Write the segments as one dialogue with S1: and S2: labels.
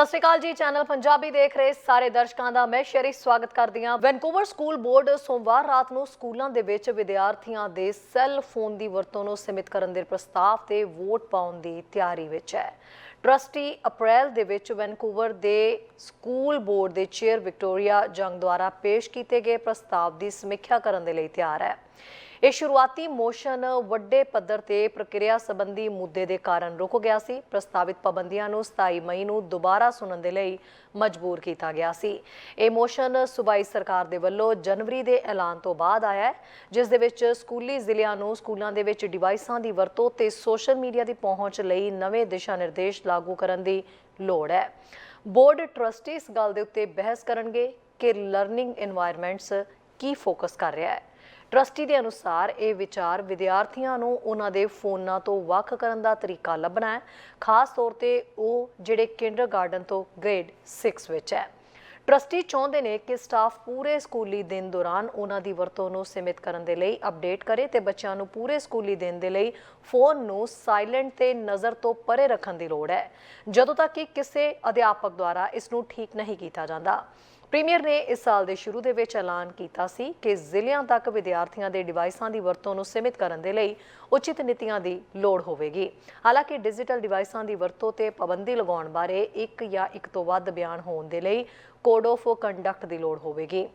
S1: ਸਤਿ ਸ਼੍ਰੀ ਅਕਾਲ ਜੀ, ਚੈਨਲ ਪੰਜਾਬੀ ਦੇਖ ਰਹੇ ਸਾਰੇ ਦਰਸ਼ਕਾਂ ਦਾ ਮੈਂ ਸ਼ਰੀ ਸਵਾਗਤ ਕਰਦੀ ਹਾਂ। ਵੈਨਕੂਵਰ ਸਕੂਲ ਬੋਰਡ ਸੋਮਵਾਰ ਰਾਤ ਨੂੰ ਸਕੂਲਾਂ ਦੇ ਵਿੱਚ ਵਿਦਿਆਰਥੀਆਂ ਦੇ ਸੈੱਲ ਫੋਨ ਦੀ ਵਰਤੋਂ ਨੂੰ ਸੀਮਿਤ ਕਰਨ ਦੇ ਪ੍ਰਸਤਾਵ ਤੇ ਵੋਟ ਪਾਉਣ ਦੀ ਤਿਆਰੀ ਵਿੱਚ ਹੈ। ਟਰਸਟੀ ਅਪ੍ਰੈਲ ਦੇ ਵਿੱਚ ਵੈਨਕੂਵਰ ਦੇ ਸਕੂਲ ਬੋਰਡ ਦੇ ਚੇਅਰ ਵਿਕਟੋਰੀਆ ਜੰਗ ਦੁਆਰਾ ਪੇਸ਼ ਕੀਤੇ ਗਏ ਪ੍ਰਸਤਾਵ ਦੀ ਸਮੀਖਿਆ ਕਰਨ ਦੇ ਲਈ ਤਿਆਰ ਹੈ। ਇਹ ਸ਼ੁਰੂਆਤੀ ਮੋਸ਼ਨ ਵੱਡੇ ਪੱਧਰ ਤੇ ਪ੍ਰਕਿਰਿਆ ਸੰਬੰਧੀ ਮੁੱਦੇ ਦੇ ਕਾਰਨ ਰੁਕ ਗਿਆ ਸੀ। ਪ੍ਰਸਤਾਵਿਤ ਪਾਬੰਦੀਆਂ ਨੂੰ 27 ਮਈ ਨੂੰ ਦੁਬਾਰਾ ਸੁਣਨ ਦੇ ਲਈ ਮਜਬੂਰ ਕੀਤਾ ਗਿਆ ਸੀ। ਇਹ ਮੋਸ਼ਨ ਸੁਬਾਈ ਸਰਕਾਰ ਦੇ ਵੱਲੋਂ ਜਨਵਰੀ ਦੇ ਐਲਾਨ ਤੋਂ ਬਾਅਦ ਆਇਆ ਹੈ, ਜਿਸ ਦੇ ਵਿੱਚ ਸਕੂਲੀ ਜ਼ਿਲ੍ਹਿਆਂ ਨੂੰ ਸਕੂਲਾਂ ਦੇ ਵਿੱਚ ਡਿਵਾਈਸਾਂ ਦੀ ਵਰਤੋਂ ਤੇ ਸੋਸ਼ਲ ਮੀਡੀਆ ਦੀ ਪਹੁੰਚ ਲਈ ਨਵੇਂ ਦਿਸ਼ਾ ਨਿਰਦੇਸ਼ ਲਾਗੂ ਕਰਨ ਦੀ ਲੋੜ ਹੈ। ਬੋਰਡ ਟਰਸਟੀ ਇਸ ਗੱਲ ਦੇ ਉੱਤੇ ਬਹਿਸ ਕਰਨਗੇ ਕਿ ਲਰਨਿੰਗ এনवायरमेंट्स ਕੀ ਫੋਕਸ ਕਰ ਰਿਹਾ ਹੈ। ਟਰਸਟੀ ਦੇ ਅਨੁਸਾਰ ਇਹ ਵਿਚਾਰ ਵਿਦਿਆਰਥੀਆਂ ਨੂੰ ਉਹਨਾਂ ਦੇ ਫੋਨਾਂ ਤੋਂ ਵੱਖ ਕਰਨ ਦਾ ਤਰੀਕਾ ਲੱਭਣਾ ਹੈ। ਖਾਸ ਤੌਰ ਤੇ ਉਹ ਜਿਹੜੇ ਕਿੰਡਰਗਾਰਟਨ ਤੋਂ ਗ੍ਰੇਡ 6 ਵਿੱਚ ਹੈ। ਟਰਸਟੀ ਚਾਹੁੰਦੇ ਨੇ ਕਿ ਸਟਾਫ ਪੂਰੇ ਸਕੂਲੀ ਦਿਨ ਦੌਰਾਨ ਉਹਨਾਂ ਦੀ ਵਰਤੋਂ ਨੂੰ ਸੀਮਿਤ ਕਰਨ ਦੇ ਲਈ ਅਪਡੇਟ ਕਰੇ ਤੇ ਬੱਚਿਆਂ ਨੂੰ ਪੂਰੇ ਸਕੂਲੀ ਦਿਨ ਦੇ ਲਈ ਫੋਨ ਨੂੰ ਸਾਇਲੈਂਟ ਤੇ ਨਜ਼ਰ ਤੋਂ ਪਰੇ ਰੱਖਣ ਦੀ ਲੋੜ ਹੈ। ਜਦੋਂ ਤੱਕ ਕਿ ਕਿਸੇ ਅਧਿਆਪਕ ਦੁਆਰਾ ਇਸ ਨੂੰ ਠੀਕ ਨਹੀਂ ਕੀਤਾ ਜਾਂਦਾ। ਪ੍ਰੀਮੀਅਰ ਨੇ ਇਸ ਸਾਲ ਦੇ ਸ਼ੁਰੂ ਦੇ ਵਿੱਚ ਐਲਾਨ ਕੀਤਾ ਸੀ ਕਿ ਜ਼ਿਲ੍ਹਿਆਂ ਤੱਕ ਵਿਦਿਆਰਥੀਆਂ ਦੇ ਡਿਵਾਈਸਾਂ ਦੀ ਵਰਤੋਂ ਨੂੰ ਸੀਮਿਤ ਕਰਨ ਦੇ ਲਈ ਉਚਿਤ ਨੀਤੀਆਂ ਦੀ ਲੋੜ ਹੋਵੇਗੀ। ਹਾਲਾਂਕਿ ਡਿਜੀਟਲ ਡਿਵਾਈਸਾਂ ਦੀ ਵਰਤੋਂ ਤੇ ਪਾਬੰਦੀ ਲਗਾਉਣ ਬਾਰੇ ਇੱਕ ਜਾਂ ਇੱਕ ਤੋਂ ਵੱਧ ਬਿਆਨ ਹੋਣ ਦੇ ਲਈ ਕੋਡ ਆਫ ਕੰਡਕਟ ਦੀ ਲੋੜ ਹੋਵੇਗੀ।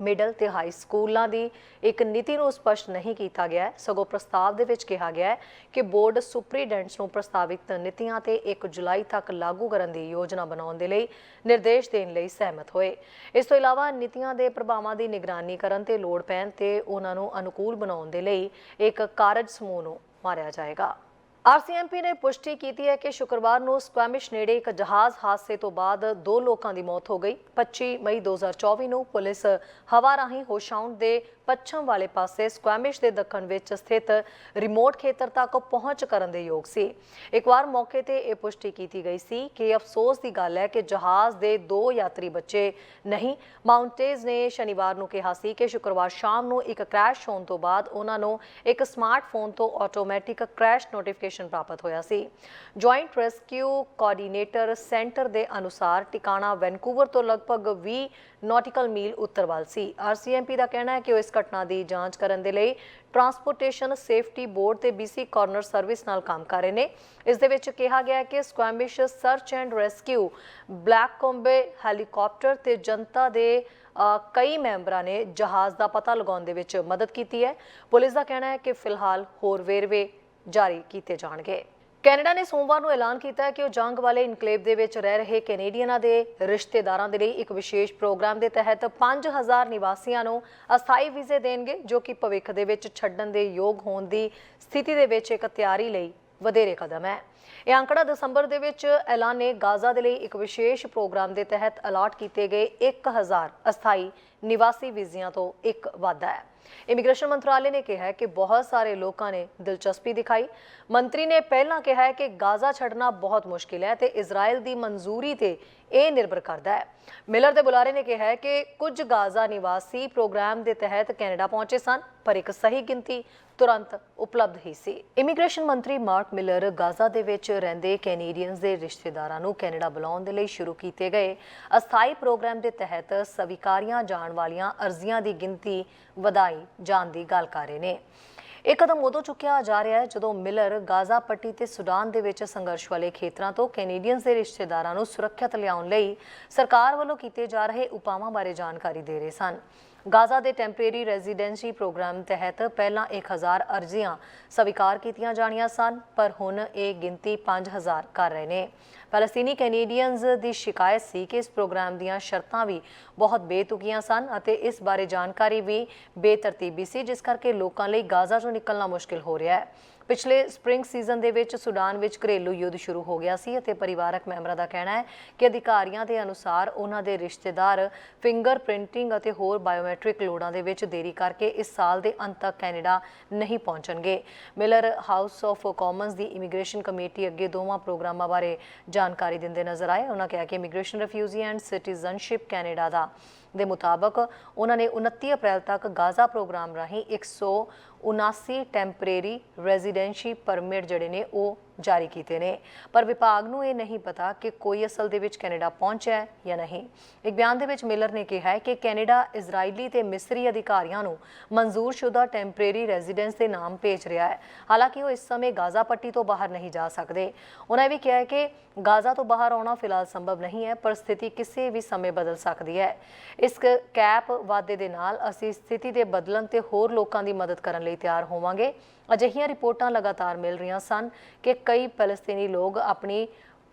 S1: ਮਿਡਲ ਤੇ ਹਾਈ ਸਕੂਲਾਂ ਦੀ ਇੱਕ ਨੀਤੀ ਨੂੰ ਸਪਸ਼ਟ ਨਹੀਂ ਕੀਤਾ ਗਿਆ ਹੈ। ਸਗੋਂ ਪ੍ਰਸਤਾਵ ਦੇ ਵਿੱਚ ਕਿਹਾ ਗਿਆ ਹੈ ਕਿ ਬੋਰਡ ਸੁਪਰੀਡੈਂਟਸ ਨੂੰ ਪ੍ਰਸਤਾਵਿਤ ਨੀਤੀਆਂ ਤੇ 1 ਜੁਲਾਈ ਤੱਕ ਲਾਗੂ ਕਰਨ ਦੀ ਯੋਜਨਾ ਬਣਾਉਣ ਦੇ ਲਈ ਨਿਰਦੇਸ਼ ਦੇਣ ਲਈ ਸਹਿਮਤ ਹੋਏ। ਇਸ ਤੋਂ ਇਲਾਵਾ ਨੀਤੀਆਂ ਦੇ ਪ੍ਰਭਾਵਾਂ ਦੀ ਨਿਗਰਾਨੀ ਕਰਨ ਤੇ ਲੋੜ ਪੈਣ ਤੇ ਉਹਨਾਂ ਨੂੰ ਅਨੁਕੂਲ ਬਣਾਉਣ ਦੇ ਲਈ ਇੱਕ ਕਾਰਜ ਸਮੂਹ ਨੂੰ ਮਾਰਿਆ ਜਾਏਗਾ। ਆਰਸੀਐਮਪੀ ਨੇ ਪੁਸ਼ਟੀ ਕੀਤੀ ਹੈ ਕਿ ਸ਼ੁੱਕਰਵਾਰ ਨੂੰ ਸਕੁਐਮਿਸ਼ ਨੇੜੇ ਇੱਕ ਜਹਾਜ਼ ਹਾਦਸੇ ਤੋਂ ਬਾਅਦ ਦੋ ਲੋਕਾਂ ਦੀ ਮੌਤ ਹੋ ਗਈ। 25 ਮਈ 2024 ਨੂੰ ਪੁਲਿਸ ਹਵਾ ਰਾਹੀਂ ਹੋਸ਼ਾਊਂਡ ਦੇ ਪੱਛਮ ਵਾਲੇ ਪਾਸੇ ਸਕੁਐਮਿਸ਼ ਦੇ ਦੱਖਣ ਵਿੱਚ ਸਥਿਤ ਰਿਮੋਟ ਖੇਤਰ ਤੱਕ ਪਹੁੰਚ ਕਰਨ ਦੇ ਯੋਗ ਸੀ। ਇੱਕ ਵਾਰ ਮੌਕੇ ਤੇ ਇਹ ਪੁਸ਼ਟੀ ਕੀਤੀ ਗਈ ਸੀ ਕਿ ਅਫਸੋਸ ਦੀ ਗੱਲ ਹੈ ਕਿ ਜਹਾਜ਼ ਦੇ ਦੋ ਯਾਤਰੀ ਬੱਚੇ ਨਹੀਂ, ਮਾਊਂਟੇਜ਼ ਨੇ ਸ਼ਨੀਵਾਰ ਨੂੰ ਕਿਹਾ ਸੀ ਕਿ ਸ਼ੁੱਕਰਵਾਰ ਸ਼ਾਮ ਨੂੰ ਇੱਕ ਕ੍ਰੈਸ਼ ਹੋਣ ਤੋਂ ਬਾਅਦ ਉਹਨਾਂ ਨੂੰ ਇੱਕ ਸਮਾਰਟਫੋਨ ਤੋਂ ਆਟੋਮੈਟਿਕ ਕ੍ਰੈਸ਼ ਨੋਟੀਫਿਕੇਸ਼ਨ ਪ੍ਰਾਪਤ ਹੋਇਆ ਸੀ। ਜੁਆਇੰਟ ਰੈਸਕਿਊ ਕੋਆਰਡੀਨੇਟਰ ਸੈਂਟਰ ਦੇ ਅਨੁਸਾਰ ਟਿਕਾਣਾ ਵੈਨਕੂਵਰ ਤੋਂ ਲਗਭਗ 20 ਨੌਟਿਕਲ ਮੀਲ ਉੱਤਰ ਵੱਲ ਸੀ। ਆਰਸੀਐਮਪੀ ਦਾ ਕਹਿਣਾ ਹੈ ਕਿ ਉਹ ਇਸ ਘਟਨਾ ਦੀ ਜਾਂਚ ਕਰਨ ਦੇ ਲਈ ਟਰਾਂਸਪੋਰਟੇਸ਼ਨ ਸੇਫਟੀ ਬੋਰਡ ਤੇ BC ਕਾਰਨਰ ਸਰਵਿਸ ਨਾਲ ਕੰਮ ਕਰ ਰਹੇ ਨੇ। ਇਸ ਦੇ ਵਿੱਚ ਕਿਹਾ ਗਿਆ ਹੈ ਕਿ Squamish search and rescue Blackcomb helicopter ਤੇ ਜਨਤਾ ਦੇ ਕਈ ਮੈਂਬਰਾਂ ਨੇ ਜਹਾਜ਼ ਦਾ ਪਤਾ ਲਗਾਉਣ ਦੇ ਵਿੱਚ ਮਦਦ ਕੀਤੀ ਹੈ। ਪੁਲਿਸ ਦਾ ਕਹਿਣਾ ਹੈ ਕਿ ਫਿਲਹਾਲ ਹੋਰ ਵੇਰਵੇ ਜਾਰੀ ਕੀਤੇ ਜਾਣਗੇ। ਕੈਨੇਡਾ ਨੇ ਸੋਮਵਾਰ ਨੂੰ ਐਲਾਨ ਕੀਤਾ ਹੈ ਕਿ ਉਹ ਜੰਗ ਵਾਲੇ ਇਨਕਲੇਵ ਦੇ ਵਿੱਚ ਰਹਿ ਰਹੇ ਕੈਨੇਡੀਅਨਾਂ ਦੇ ਰਿਸ਼ਤੇਦਾਰਾਂ ਦੇ ਲਈ ਇੱਕ ਵਿਸ਼ੇਸ਼ ਪ੍ਰੋਗਰਾਮ ਦੇ ਤਹਿਤ 5000 ਨਿਵਾਸੀਆਂ ਨੂੰ ਅਸਥਾਈ ਵੀਜ਼ੇ ਦੇਣਗੇ, ਜੋ ਕਿ ਭਵਿੱਖ ਦੇ ਵਿੱਚ ਛੱਡਣ ਦੇ ਯੋਗ ਹੋਣ ਦੀ ਸਥਿਤੀ ਦੇ ਵਿੱਚ ਇੱਕ ਤਿਆਰੀ ਲਈ ਵਧੇਰੇ ਕਦਮ ਹੈ। ਇਹ ਅੰਕੜਾ ਦਸੰਬਰ ਦੇ ਵਿੱਚ ਐਲਾਨੇ ਗਾਜ਼ਾ ਦੇ ਲਈ ਇੱਕ ਵਿਸ਼ੇਸ਼ ਪ੍ਰੋਗਰਾਮ ਦੇ ਤਹਿਤ ਅਲਾਟ ਕੀਤੇ ਗਏ 1000 ਅਸਥਾਈ ਨਿਵਾਸੀ ਵੀਜ਼ਿਆਂ ਤੋਂ ਇੱਕ ਵਾਧਾ ਹੈ। ਇਮੀਗ੍ਰੇਸ਼ਨ ਮੰਤਰਾਲੇ ਨੇ ਕਿਹਾ ਹੈ ਕਿ ਬਹੁਤ ਸਾਰੇ ਲੋਕਾਂ ਨੇ ਦਿਲਚਸਪੀ ਦਿਖਾਈ। ਮੰਤਰੀ ਨੇ ਪਹਿਲਾਂ ਕਿਹਾ ਹੈ ਕਿ ਗਾਜ਼ਾ ਛੱਡਣਾ ਬਹੁਤ ਮੁਸ਼ਕਿਲ ਹੈ ਤੇ ਇਜ਼ਰਾਈਲ ਦੀ ਮਨਜ਼ੂਰੀ ਤੇ ਇਹ ਨਿਰਭਰ ਕਰਦਾ ਹੈ। ਮਿਲਰ ਦੇ ਬੁਲਾਰੇ ਨੇ ਕਿਹਾ ਹੈ ਕਿ ਕੁਝ ਗਾਜ਼ਾ ਨਿਵਾਸੀ ਪ੍ਰੋਗਰਾਮ ਦੇ ਤਹਿਤ ਕੈਨੇਡਾ ਪਹੁੰਚੇ ਸਨ, ਪਰ ਇੱਕ ਸਹੀ ਗਿਣਤੀ ਤੁਰੰਤ ਉਪਲਬਧ ਹੀ ਸੀ। ਇਮੀਗ੍ਰੇਸ਼ਨ ਮੰਤਰੀ ਮਾਰਕ ਮਿਲਰ ਗਾਜ਼ਾ ਦੇ ਵਿੱਚ ਰਹਿੰਦੇ ਕੈਨੇਡੀਅਨਸ ਦੇ ਰਿਸ਼ਤੇਦਾਰਾਂ ਨੂੰ ਕੈਨੇਡਾ ਬੁਲਾਉਣ ਦੇ ਲਈ ਸ਼ੁਰੂ ਕੀਤੇ ਗਏ। ਅਸਥਾਈ ਪ੍ਰੋਗਰਾਮ ਦੇ ਤਹਿਤ ਸਵੀਕਾਰੀਆਂ ਜਾਣ ਵਾਲੀਆਂ ਅਰਜ਼ੀਆਂ ਦੀ ਗਿਣਤੀ ਵਧਾਈ ਜਾਣ ਦੀ ਗੱਲ ਕਰ ਰਹੇ ਨੇ। ਇਹ ਕਦਮ ਉਦੋਂ ਚੁੱਕਿਆ ਜਾ ਰਿਹਾ ਹੈ ਜਦੋਂ ਮਿਲਰ ਗਾਜ਼ਾ ਪੱਟੀ ਤੇ ਸੁਡਾਨ ਦੇ ਵਿੱਚ ਸੰਘਰਸ਼ ਵਾਲੇ ਖੇਤਰਾਂ ਤੋਂ ਕੈਨੇਡੀਅਨਸ ਦੇ ਰਿਸ਼ਤੇਦਾਰਾਂ ਨੂੰ ਸੁਰੱਖਿਅਤ ਲਿਆਉਣ ਲਈ ਸਰਕਾਰ ਵੱਲੋਂ ਕੀਤੇ ਜਾ ਰਹੇ ਉਪਾਵਾਂ ਬਾਰੇ ਜਾਣਕਾਰੀ ਦੇ ਰਹੇ ਸਨ। ਗਾਜ਼ਾ ਦੇ ਟੈਂਪਰੇਰੀ ਰੈਜ਼ੀਡੈਂਸੀ ਪ੍ਰੋਗਰਾਮ ਤਹਿਤ ਪਹਿਲਾਂ 1000 ਅਰਜ਼ੀਆਂ ਸਵੀਕਾਰ ਕੀਤੀਆਂ ਜਾਣੀਆਂ ਸਨ, ਪਰ ਹੁਣ ਇਹ ਗਿਣਤੀ 5000 ਕਰ ਰਹੇ ਨੇ। ਫਲਸਤੀਨੀ ਕੈਨੇਡੀਅਨਜ਼ ਦੀ ਸ਼ਿਕਾਇਤ ਸੀ ਕਿ ਇਸ ਪ੍ਰੋਗਰਾਮ ਦੀਆਂ ਸ਼ਰਤਾਂ ਵੀ ਬਹੁਤ ਬੇਤੁਕੀਆਂ ਸਨ ਅਤੇ ਇਸ ਬਾਰੇ ਜਾਣਕਾਰੀ ਵੀ ਬੇਤਰਤੀਬੀ ਸੀ, ਜਿਸ ਕਰਕੇ ਲੋਕਾਂ ਲਈ ਗਾਜ਼ਾ ਤੋਂ ਨਿਕਲਣਾ ਮੁਸ਼ਕਿਲ ਹੋ ਰਿਹਾ ਹੈ। ਪਿਛਲੇ ਸਪ੍ਰਿੰਗ ਸੀਜ਼ਨ ਦੇ ਵਿੱਚ ਸੁਡਾਨ ਵਿੱਚ ਘਰੇਲੂ ਯੁੱਧ ਸ਼ੁਰੂ ਹੋ ਗਿਆ ਸੀ ਅਤੇ ਪਰਿਵਾਰਕ ਮੈਂਬਰਾਂ ਦਾ ਕਹਿਣਾ ਹੈ ਕਿ ਅਧਿਕਾਰੀਆਂ ਦੇ ਅਨੁਸਾਰ ਉਹਨਾਂ ਦੇ ਰਿਸ਼ਤੇਦਾਰ ਫਿੰਗਰ ਪ੍ਰਿੰਟਿੰਗ ਅਤੇ ਹੋਰ ਬਾਇਓਮੈਟ੍ਰਿਕ ਲੋੜਾਂ ਦੇ ਵਿੱਚ ਦੇਰੀ ਕਰਕੇ ਇਸ ਸਾਲ ਦੇ ਅੰਤ ਤੱਕ ਕੈਨੇਡਾ ਨਹੀਂ ਪਹੁੰਚਣਗੇ। ਮਿਲਰ ਹਾਊਸ ਆਫ ਕਾਮਨਸ ਦੀ ਇਮੀਗ੍ਰੇਸ਼ਨ ਕਮੇਟੀ ਅੱਗੇ ਦੋਵਾਂ ਪ੍ਰੋਗਰਾਮਾਂ ਬਾਰੇ ਜਾਣਕਾਰੀ ਦਿੰਦੇ ਨਜ਼ਰ ਆਏ। ਉਹਨਾਂ ਕਿਹਾ ਕਿ immigration refugee and citizenship Canada ਦਾ ਦੇ ਮੁਤਾਬਕ ਉਹਨਾਂ ਨੇ 29 ਅਪ੍ਰੈਲ ਤੱਕ ਗਾਜ਼ਾ ਪ੍ਰੋਗਰਾਮ ਰਾਹੀਂ 179 ਟੈਂਪਰੇਰੀ ਰੈਜ਼ੀਡੈਂਸ਼ੀ ਪਰਮਿਟ ਜਿਹੜੇ ਨੇ ਉਹ ਜਾਰੀ ਕੀਤੇ ਨੇ। ਪਰ ਵਿਭਾਗ ਨੂੰ ਇਹ ਨਹੀਂ ਪਤਾ ਕਿ ਕੋਈ ਅਸਲ ਦੇ ਵਿੱਚ ਕੈਨੇਡਾ ਪਹੁੰਚਿਆ ਹੈ ਜਾਂ ਨਹੀਂ। ਇੱਕ ਬਿਆਨ ਦੇ ਵਿੱਚ ਮਿਲਰ ਨੇ ਕਿਹਾ ਹੈ ਕਿ ਕੈਨੇਡਾ ਇਜ਼ਰਾਈਲੀ ਤੇ ਮਿਸਰੀ ਅਧਿਕਾਰੀਆਂ ਨੂੰ ਮਨਜ਼ੂਰਸ਼ੁਦਾ ਟੈਂਪਰੇਰੀ ਰੈਜ਼ੀਡੈਂਸ ਦੇ ਨਾਮ ਭੇਜ ਰਿਹਾ ਹੈ। ਹਾਲਾਂਕਿ ਉਹ ਇਸ ਸਮੇਂ ਗਾਜ਼ਾ ਪੱਟੀ ਤੋਂ ਬਾਹਰ ਨਹੀਂ ਜਾ ਸਕਦੇ। ਉਹਨਾਂ ਇਹ ਵੀ ਕਿਹਾ ਹੈ ਕਿ ਗਾਜ਼ਾ ਤੋਂ ਬਾਹਰ ਆਉਣਾ ਫਿਲਹਾਲ ਸੰਭਵ ਨਹੀਂ ਹੈ, ਪਰ ਸਥਿਤੀ ਕਿਸੇ ਵੀ ਸਮੇਂ ਬਦਲ ਸਕਦੀ ਹੈ। ਇਸ ਕ- ਕੈਪ ਵਾਅਦੇ ਦੇ ਨਾਲ ਅਸੀਂ ਸਥਿਤੀ ਦੇ ਬਦਲਣ ਤੇ ਹੋਰ ਲੋਕਾਂ ਦੀ ਮਦਦ ਕਰਨ ਲਈ ਤਿਆਰ ਹੋਵਾਂਗੇ। ਅਜਿਹੀਆਂ ਰਿਪੋਰਟਾਂ ਲਗਾਤਾਰ ਮਿਲ ਰਹੀਆਂ ਸਨ ਕਿ ਕਈ ਫਲਸਤੀਨੀ ਲੋਕ ਆਪਣੀ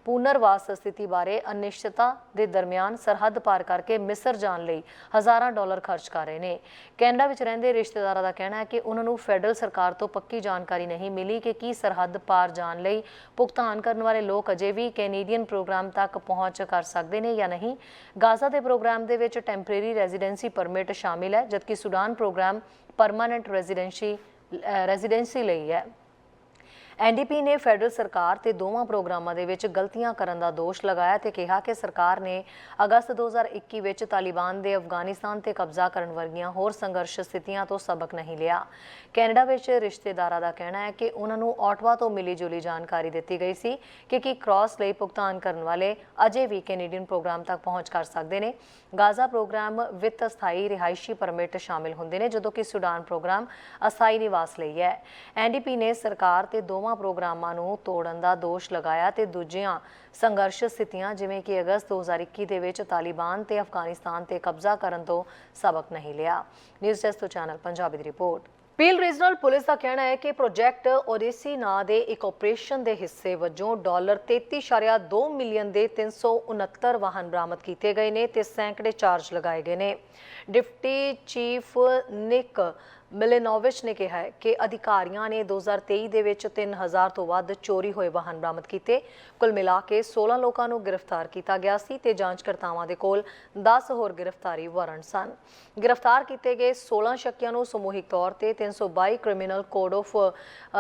S1: ਪੁਨਰਵਾਸ ਸਥਿਤੀ ਬਾਰੇ ਅਨਿਸ਼ਚਿਤਤਾ ਦੇ ਦਰਮਿਆਨ ਸਰਹੱਦ ਪਾਰ ਕਰਕੇ ਮਿਸਰ ਜਾਣ ਲਈ ਹਜ਼ਾਰਾਂ ਡਾਲਰ ਖਰਚ ਕਰ ਰਹੇ ਨੇ। ਕੈਨੇਡਾ ਵਿੱਚ ਰਹਿੰਦੇ ਰਿਸ਼ਤੇਦਾਰਾਂ ਦਾ ਕਹਿਣਾ ਹੈ ਕਿ ਉਹਨਾਂ ਨੂੰ ਫੈਡਰਲ ਸਰਕਾਰ ਤੋਂ ਪੱਕੀ ਜਾਣਕਾਰੀ ਨਹੀਂ ਮਿਲੀ ਕਿ ਕੀ ਸਰਹੱਦ ਪਾਰ ਜਾਣ ਲਈ ਭੁਗਤਾਨ ਕਰਨ ਵਾਲੇ ਲੋਕ ਅਜੇ ਵੀ ਕੈਨੇਡੀਅਨ ਪ੍ਰੋਗਰਾਮ ਤੱਕ ਪਹੁੰਚ ਕਰ ਸਕਦੇ ਨੇ ਜਾਂ ਨਹੀਂ। ਗਾਜ਼ਾ ਦੇ ਪ੍ਰੋਗਰਾਮ ਦੇ ਵਿੱਚ ਟੈਂਪਰੇਰੀ ਰੈਜ਼ੀਡੈਂਸੀ ਪਰਮਿਟ ਸ਼ਾਮਿਲ ਹੈ, ਜਦਕਿ Sudan programme permanent residency residency ਲਈ ਹੈ ਐਨਡੀਪੀ ਨੇ ਫੈਡਰਲ ਸਰਕਾਰ ਤੇ ਦੋਵਾਂ ਪ੍ਰੋਗਰਾਮਾਂ ਦੇ ਵਿੱਚ ਗਲਤੀਆਂ ਕਰਨ ਦਾ ਦੋਸ਼ ਲਗਾਇਆ ਤੇ ਕਿਹਾ ਕਿ ਸਰਕਾਰ ਨੇ ਅਗਸਤ 2021 ਵਿੱਚ ਤਾਲਿਬਾਨ ਦੇ ਅਫਗਾਨਿਸਤਾਨ ਤੇ ਕਬਜ਼ਾ ਕਰਨ ਵਰਗੀਆਂ ਹੋਰ ਸੰਘਰਸ਼ ਸਥਿਤੀਆਂ ਤੋਂ ਸਬਕ ਨਹੀਂ ਲਿਆ। ਕੈਨੇਡਾ ਵਿੱਚ ਰਿਸ਼ਤੇਦਾਰਾਂ ਦਾ ਕਹਿਣਾ ਹੈ ਕਿ ਉਹਨਾਂ ਨੂੰ ਆਟਵਾ ਤੋਂ ਮਿਲੀ ਜੁਲੀ ਜਾਣਕਾਰੀ ਦਿੱਤੀ ਗਈ ਸੀ ਕਿ ਕੀ ਕ੍ਰਾਸ ਲਈ ਭੁਗਤਾਨ ਕਰਨ ਵਾਲੇ ਅਜੇ ਵੀ ਕੈਨੇਡੀਅਨ ਪ੍ਰੋਗਰਾਮ ਤੱਕ ਪਹੁੰਚ ਕਰ ਸਕਦੇ ਨੇ। ਗਾਜ਼ਾ ਪ੍ਰੋਗਰਾਮ ਵਿੱਤ ਅਸਥਾਈ ਰਿਹਾਇਸ਼ੀ ਪਰਮਿਟ ਸ਼ਾਮਿਲ ਹੁੰਦੇ ਨੇ, ਜਦੋਂ ਕਿ ਸੁਡਾਨ ਪ੍ਰੋਗਰਾਮ ਅਸਥਾਈ ਨਿਵਾਸ ਲਈ ਹੈ। ਐਨਡੀਪੀ ਨੇ ਸਰਕਾਰ ਤੇ ਦੋਵਾਂ ਪ੍ਰੋਗਰਾਮਾਂ ਨੂੰ ਤੋੜਨ ਦਾ ਦੋਸ਼ ਲਗਾਇਆ ਤੇ ਦੂਜੀਆਂ ਸੰਘਰਸ਼ ਸਥਿਤੀਆਂ ਜਿਵੇਂ ਕਿ ਅਗਸਤ 2021 ਦੇ ਵਿੱਚ ਤਾਲਿਬਾਨ ਤੇ ਅਫਗਾਨਿਸਤਾਨ ਤੇ ਕਬਜ਼ਾ ਕਰਨ ਤੋਂ ਸਬਕ ਨਹੀਂ ਲਿਆ। ਨਿਊਜ਼ ਡੈਸਕ ਤੋਂ ਚੈਨਲ ਪੰਜਾਬੀ ਦੀ ਰਿਪੋਰਟ। ਪੀਲ ਰੀਜਨਲ ਪੁਲਿਸ ਦਾ ਕਹਿਣਾ ਹੈ ਕਿ ਪ੍ਰੋਜੈਕਟ ਓਡੀਸੀ ਨਾਂ ਦੇ ਇੱਕ ਆਪਰੇਸ਼ਨ ਦੇ ਹਿੱਸੇ ਵਜੋਂ ਡਾਲਰ 33.2 ਮਿਲੀਅਨ ਦੇ 369 ਵਾਹਨ ਬਰਾਮਦ ਕੀਤੇ ਗਏ ਨੇ ਤੇ ਸੈਂਕੜੇ ਚਾਰਜ ਲਗਾਏ ਗਏ ਨੇ। ਡਿਪਟੀ ਚੀਫ ਨਿਕ ਮਿਲੇਨੋਵਿਚ ਨੇ ਕਿਹਾ ਹੈ ਕਿ ਅਧਿਕਾਰੀਆਂ ਨੇ 2023 ਦੇ ਵਿੱਚ 3000 ਤੋਂ ਵੱਧ ਚੋਰੀ ਹੋਏ ਵਾਹਨ ਬਰਾਮਦ ਕੀਤੇ। ਕੁੱਲ ਮਿਲਾ ਕੇ 16 ਲੋਕਾਂ ਨੂੰ ਗ੍ਰਿਫਤਾਰ ਕੀਤਾ ਗਿਆ ਸੀ ਤੇ ਜਾਂਚਕਰਤਾਵਾਂ ਦੇ ਕੋਲ 10 ਹੋਰ ਗ੍ਰਿਫਤਾਰੀ ਵਾਰੰਟ ਸਨ। ਗ੍ਰਿਫਤਾਰ ਕੀਤੇ ਗਏ 16 ਸ਼ੱਕੀਆਂ ਨੂੰ ਸਮੂਹਿਕ ਤੌਰ ਤੇ 322 ਕ੍ਰਿਮੀਨਲ ਕੋਡ ਆਫ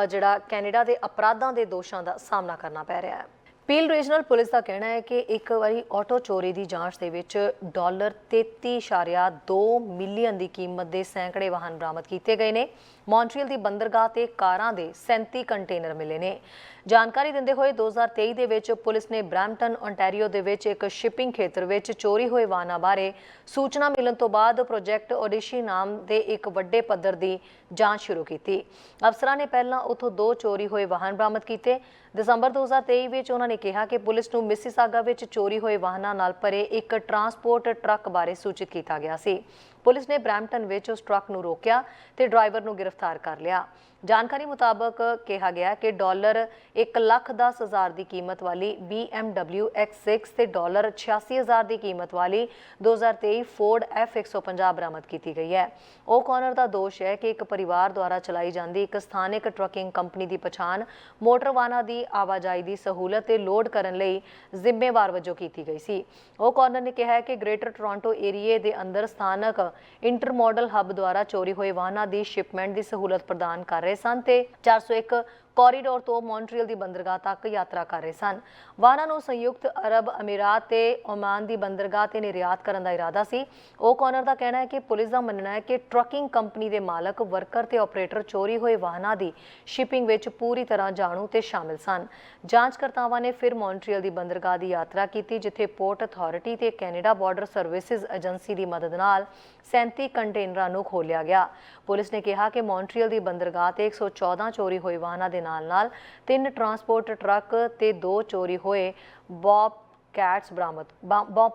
S1: ਜਿਹੜਾ ਕੈਨੇਡਾ ਦੇ ਅਪਰਾਧਾਂ ਦੇ ਦੋਸ਼ਾਂ ਦਾ ਸਾਹਮਣਾ ਕਰਨਾ ਪੈ ਰਿਹਾ ਹੈ। ਪੀਲ ਰੀਜਨਲ ਪੁਲਿਸ ਦਾ ਕਹਿਣਾ ਹੈ ਕਿ ਇੱਕ ਵਾਰੀ ਆਟੋ ਚੋਰੀ ਦੀ ਜਾਂਚ ਦੇ ਵਿੱਚ ਡਾਲਰ 33.2 ਮਿਲੀਅਨ ਦੀ ਕੀਮਤ ਦੇ ਸੈਂਕੜੇ ਵਾਹਨ ਬਰਾਮਦ ਕੀਤੇ ਗਏ ਨੇ। ਮੌਂਟਰੀਅਲ ਦੀ ਬੰਦਰਗਾਹ ਤੇ ਕਾਰਾਂ ਦੇ 37 ਕੰਟੇਨਰ ਮਿਲੇ ਨੇ। ਜਾਣਕਾਰੀ ਦਿੰਦੇ ਹੋਏ 2023 ਦੇ ਵਿੱਚ ਪੁਲਿਸ ਨੇ ਬ੍ਰੈਂਪਟਨ ontario ਦੇ ਵਿੱਚ ਇੱਕ ਸ਼ਿਪਿੰਗ ਖੇਤਰ ਵਿੱਚ ਚੋਰੀ ਹੋਏ ਵਾਹਨਾਂ ਬਾਰੇ ਸੂਚਨਾ ਮਿਲਣ ਤੋਂ ਬਾਅਦ ਪ੍ਰੋਜੈਕਟ ਓਡੀਸ਼ੀ ਨਾਮ ਦੇ ਇੱਕ ਵੱਡੇ ਪੱਧਰ ਦੀ ਜਾਂਚ ਸ਼ੁਰੂ ਕੀਤੀ। ਅਫਸਰਾਂ ਨੇ ਪਹਿਲਾਂ ਉਥੋਂ ਦੋ ਚੋਰੀ ਹੋਏ ਵਾਹਨ ਬਰਾਮਦ ਕੀਤੇ। ਦਸੰਬਰ 2023 ਵਿੱਚ ਉਹਨਾਂ ਨੇ ਕਿਹਾ ਕਿ ਪੁਲਿਸ ਨੂੰ ਮਿਸੀਸਾਗਾ ਵਿੱਚ ਚੋਰੀ ਹੋਏ ਵਾਹਨਾਂ ਨਾਲ ਭਰੇ ਇੱਕ ਟਰਾਂਸਪੋਰਟ ਟਰੱਕ ਬਾਰੇ ਸੂਚਿਤ ਕੀਤਾ ਗਿਆ ਸੀ। ਪੁਲਿਸ ਨੇ ਬ੍ਰੈਂਪਟਨ ਵਿੱਚ ਉਸ ਟਰੱਕ ਨੂੰ ਰੋਕਿਆ ਤੇ ਡਰਾਈਵਰ ਨੂੰ ਗ੍ਰਿਫਤਾਰ ਕਰ ਲਿਆ। ਜਾਣਕਾਰੀ ਮੁਤਾਬਕ ਕਿਹਾ ਗਿਆ ਕਿ ਡਾਲਰ 1 ਲੱਖ ਦਸ ਹਜ਼ਾਰ ਦੀ ਕੀਮਤ ਵਾਲੀ BMW X6 ਤੇ ਡਾਲਰ 86000 ਦੀ ਕੀਮਤ ਵਾਲੀ 2023 Ford F150 ਬਰਾਮਦ ਕੀਤੀ ਗਈ ਹੈ। ਉਹ ਕਾਰਨਰ ਦਾ ਦੋਸ਼ ਹੈ ਕਿ ਇੱਕ ਪਰਿਵਾਰ ਦੁਆਰਾ ਚਲਾਈ ਜਾਂਦੀ ਇੱਕ ਸਥਾਨਕ ਟਰੱਕਿੰਗ ਕੰਪਨੀ ਦੀ ਪਛਾਣ ਮੋਟਰ ਵਾਹਨਾਂ ਦੀ ਆਵਾਜਾਈ ਦੀ ਸਹੂਲਤ ਤੇ ਲੋਡ ਕਰਨ ਲਈ ਜ਼ਿੰਮੇਵਾਰ ਵਜੋਂ ਕੀਤੀ ਗਈ ਸੀ। ਉਹ ਕਾਰਨਰ ਨੇ ਕਿਹਾ ਕਿ ਗ੍ਰੇਟਰ ਟੋਰਾਂਟੋ ਏਰੀਏ ਦੇ ਅੰਦਰ ਸਥਾਨਕ ਇੰਟਰਮੋਡਲ ਹੱਬ ਦੁਆਰਾ ਚੋਰੀ ਹੋਏ ਵਾਹਨਾਂ ਦੀ ਸ਼ਿਪਮੈਂਟ ਦੀ ਸਹੂਲਤ ਪ੍ਰਦਾਨ ਕਰ ਰਹੇ ਸਨ ਤੇ 401 ਕੋਰੀਡੋਰ ਤੋਂ ਮੌਂਟਰੀਅਲ ਦੀ ਬੰਦਰਗਾਹ ਤੱਕ ਯਾਤਰਾ ਕਰ ਰਹੇ ਸਨ। ਵਾਹਨਾਂ ਨੂੰ ਸੰਯੁਕਤ ਅਰਬ ਅਮੀਰਾਤ ਤੇ ਓਮਾਨ ਦੀ ਬੰਦਰਗਾਹ ਤੇ ਨਿਰਯਾਤ ਕਰਨ ਦਾ ਇਰਾਦਾ ਸੀ। ਉਹ ਕਾਰਨਰ ਦਾ ਕਹਿਣਾ ਹੈ ਕਿ ਪੁਲਿਸ ਦਾ ਮੰਨਣਾ ਹੈ ਕਿ ਟਰੱਕਿੰਗ ਕੰਪਨੀ ਦੇ ਮਾਲਕ, ਵਰਕਰ ਤੇ ਆਪਰੇਟਰ ਚੋਰੀ ਹੋਏ ਵਾਹਨਾਂ ਦੀ ਸ਼ਿਪਿੰਗ ਵਿੱਚ ਪੂਰੀ ਤਰ੍ਹਾਂ ਜਾਣੂ ਤੇ ਸ਼ਾਮਿਲ ਸਨ। ਜਾਂਚਕਰਤਾਵਾਂ ਨੇ ਫਿਰ ਮੌਂਟਰੀਅਲ ਦੀ ਬੰਦਰਗਾਹ ਦੀ ਯਾਤਰਾ ਕੀਤੀ, ਜਿੱਥੇ ਪੋਰਟ ਅਥਾਰਟੀ ਤੇ ਕੈਨੇਡਾ ਬਾਰਡਰ ਸਰਵਿਸਿਜ਼ ਏਜੰਸੀ ਦੀ ਮਦਦ ਨਾਲ 37 ਕੰਟੇਨਰਾਂ ਨੂੰ ਖੋਲ੍ਹਿਆ ਗਿਆ। ਪੁਲਿਸ ਨੇ ਕਿਹਾ ਕਿ ਮੌਂਟਰੀਅਲ ਦੀ ਬੰਦਰਗਾਹ ਤੇ 114 ਚੋਰੀ ਹੋਏ ਵਾਹਨਾਂ ਦੇ ਨਾਲ-ਨਾਲ ਤਿੰਨ ਟਰਾਂਸਪੋਰਟ ਟਰੱਕ ਤੇ ਦੋ ਚੋਰੀ ਹੋਏ। ਬੌਬ ਕੈਟਸ ਬਰਾਮਦ ਬੌਬ